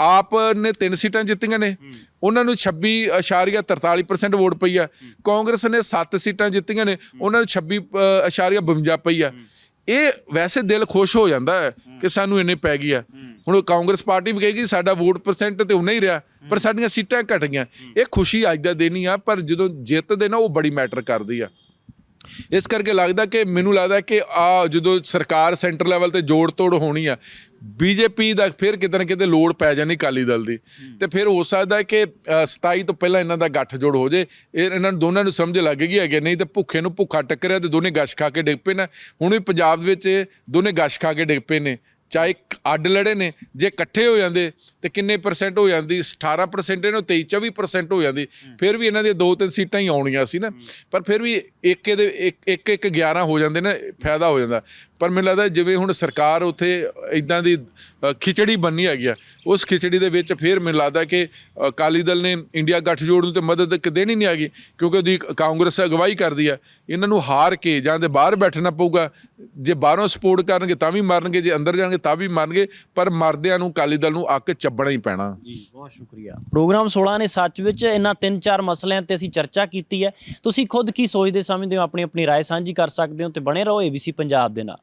ਆਪ ਨੇ ਤਿੰਨ ਸੀਟਾਂ ਜਿੱਤੀਆਂ ਨੇ। ਉਹਨਾਂ ਨੂੰ 26.43% ਵੋਟ ਪਈ ਆ। ਕਾਂਗਰਸ ਨੇ 7 ਸੀਟਾਂ ਜਿੱਤੀਆਂ ਨੇ। ਉਹਨਾਂ ਨੂੰ 26.52 ਪਈ ਆ। ਇਹ ਵੈਸੇ ਦਿਲ ਖੁਸ਼ ਹੋ ਜਾਂਦਾ ਹੈ ਕਿ ਸਾਨੂੰ ਇੰਨੇ ਪੈ ਗਈ ਆ ਹੁਣ ਕਾਂਗਰਸ ਪਾਰਟੀ ਵੀ ਕਹੇਗੀ ਸਾਡਾ ਵੋਟ ਪਰਸੈਂਟ ਤੇ ਉਨਾ ਹੀ ਰਿਹਾ ਪਰ ਸਾਡੀਆਂ ਸੀਟਾਂ ਘਟ ਗਈਆਂ ਇਹ ਖੁਸ਼ੀ ਅੱਜ ਦਾ ਦਿਨ ਹੀ ਆ ਪਰ ਜਦੋਂ ਜਿੱਤਦੇ ਨਾ ਉਹ ਬੜੀ ਮੈਟਰ ਕਰਦੀ ਆ। ਇਸ ਕਰਕੇ ਲੱਗਦਾ ਕਿ ਮੈਨੂੰ ਲੱਗਦਾ ਕਿ ਆ ਜਦੋਂ ਸਰਕਾਰ ਸੈਂਟਰ ਲੈਵਲ ਤੇ ਜੋੜ ਤੋੜ ਹੋਣੀ ਆ ਬੀਜੇਪੀ ਦਾ ਫਿਰ ਕਿਤੇ ਨਾ ਕਿਤੇ ਲੋੜ ਪੈ ਜਾਣੀ ਕਾਲੀ ਦਲ ਦੀ। ਤੇ ਫਿਰ ਹੋ ਸਕਦਾ ਹੈ ਕਿ ਅ, 27 ਤੋਂ ਪਹਿਲਾਂ ਇਹਨਾਂ ਦਾ ਗੱਠ ਜੋੜ ਹੋ ਜੇ। ਇਹ ਇਹਨਾਂ ਨੂੰ ਦੋਨਾਂ ਨੂੰ ਸਮਝ ਲੱਗ ਗਈ ਹੈਗੇ ਨਹੀਂ ਤੇ ਭੁੱਖੇ ਨੂੰ ਭੁੱਖਾ ਟੱਕਰਿਆ ਤੇ ਦੋਨੇ ਗਸ਼ ਖਾ ਕੇ ਡਿੱਗ ਪਏ ਨਾ। ਹੁਣ ਵੀ ਪੰਜਾਬ ਦੇ ਵਿੱਚ ਦੋਨੇ ਗਸ਼ ਖਾ ਕੇ ਡਿੱਗ ਪਏ ਨੇ। ਚਾਹੇ ਅੱਡ ਲੜੇ ਨੇ ਜੇ ਇਕੱਠੇ ਹੋ ਜਾਂਦੇ ਤੇ ਕਿੰਨੇ ਪਰਸੈਂਟ ਹੋ ਜਾਂਦੀ? 18% ਇਹਨੂੰ 23 24% ਹੋ ਜਾਂਦੀ। ਫਿਰ ਵੀ ਇਹਨਾਂ ਦੀਆਂ ਦੋ ਤਿੰਨ ਸੀਟਾਂ ਹੀ ਆਉਣੀਆਂ ਸੀ ਨਾ। ਪਰ ਫਿਰ ਵੀ ਇੱਕ ਇਹਦੇ ਇੱਕ ਇੱਕ ਇੱਕ 11 ਹੋ ਜਾਂਦੇ ਨਾ ਫਾਇਦਾ ਹੋ ਜਾਂਦਾ। ਪਰ ਮੈਨੂੰ ਲੱਗਦਾ ਜਿਵੇਂ ਹੁਣ ਸਰਕਾਰ ਉੱਥੇ ਇਦਾਂ ਦੀ ਖਿਚੜੀ ਬੰਨੀ ਹੈਗੀ ਆ ਉਸ ਖਿਚੜੀ ਦੇ ਵਿੱਚ ਫਿਰ ਮੈਨੂੰ ਲੱਗਦਾ ਕਿ ਅਕਾਲੀ ਦਲ ਨੇ ਇੰਡੀਆ ਗੱਠਜੋੜ ਨੂੰ ਤੇ ਮਦਦ ਕ ਦੇਣੀ ਨਹੀਂ ਹੈਗੀ ਕਿਉਂਕਿ ਉਹਦੀ ਕਾਂਗਰਸ ਅਗਵਾਈ ਕਰਦੀ ਆ। ਇਹਨਾਂ ਨੂੰ ਹਾਰ ਕੇ ਜਾਂ ਤੇ ਬਾਹਰ ਬੈਠਣਾ ਪਊਗਾ। ਜੇ ਬਾਹਰੋਂ ਸਪੋਰਟ ਕਰਨਗੇ ਤਾਂ ਵੀ ਮਰਨਗੇ ਜੇ ਅੰਦਰ ਜਾਣਗੇ ਤਾਂ ਵੀ ਮਰਨਗੇ। ਪਰ ਮਰਦਿਆਂ ਨੂੰ ਅਕਾਲੀ ਦਲ ਨੂੰ ਅੱਕ ਚੱਬਣਾ ਹੀ ਪੈਣਾ ਜੀ ਬਹੁਤ ਸ਼ੁਕਰੀਆ ਪ੍ਰੋਗਰਾਮ 16 ਨੇ ਸੱਚ ਵਿੱਚ ਇਹਨਾਂ ਤਿੰਨ ਚਾਰ ਮਸਲਿਆਂ ਤੇ ਅਸੀਂ ਚਰਚਾ ਕੀਤੀ ਹੈ ਤੁਸੀਂ ਖੁਦ ਕੀ ਸੋਚਦੇ ਸਮਝਦੇ ਹੋ ਆਪਣੀ ਆਪਣੀ رائے ਸਾਂਝੀ ਕਰ ਸਕਦੇ ਹੋ ਤੇ ਬਣੇ ਰਹੋ ABC ਪੰਜਾਬ ਦੇ ਨਾਲ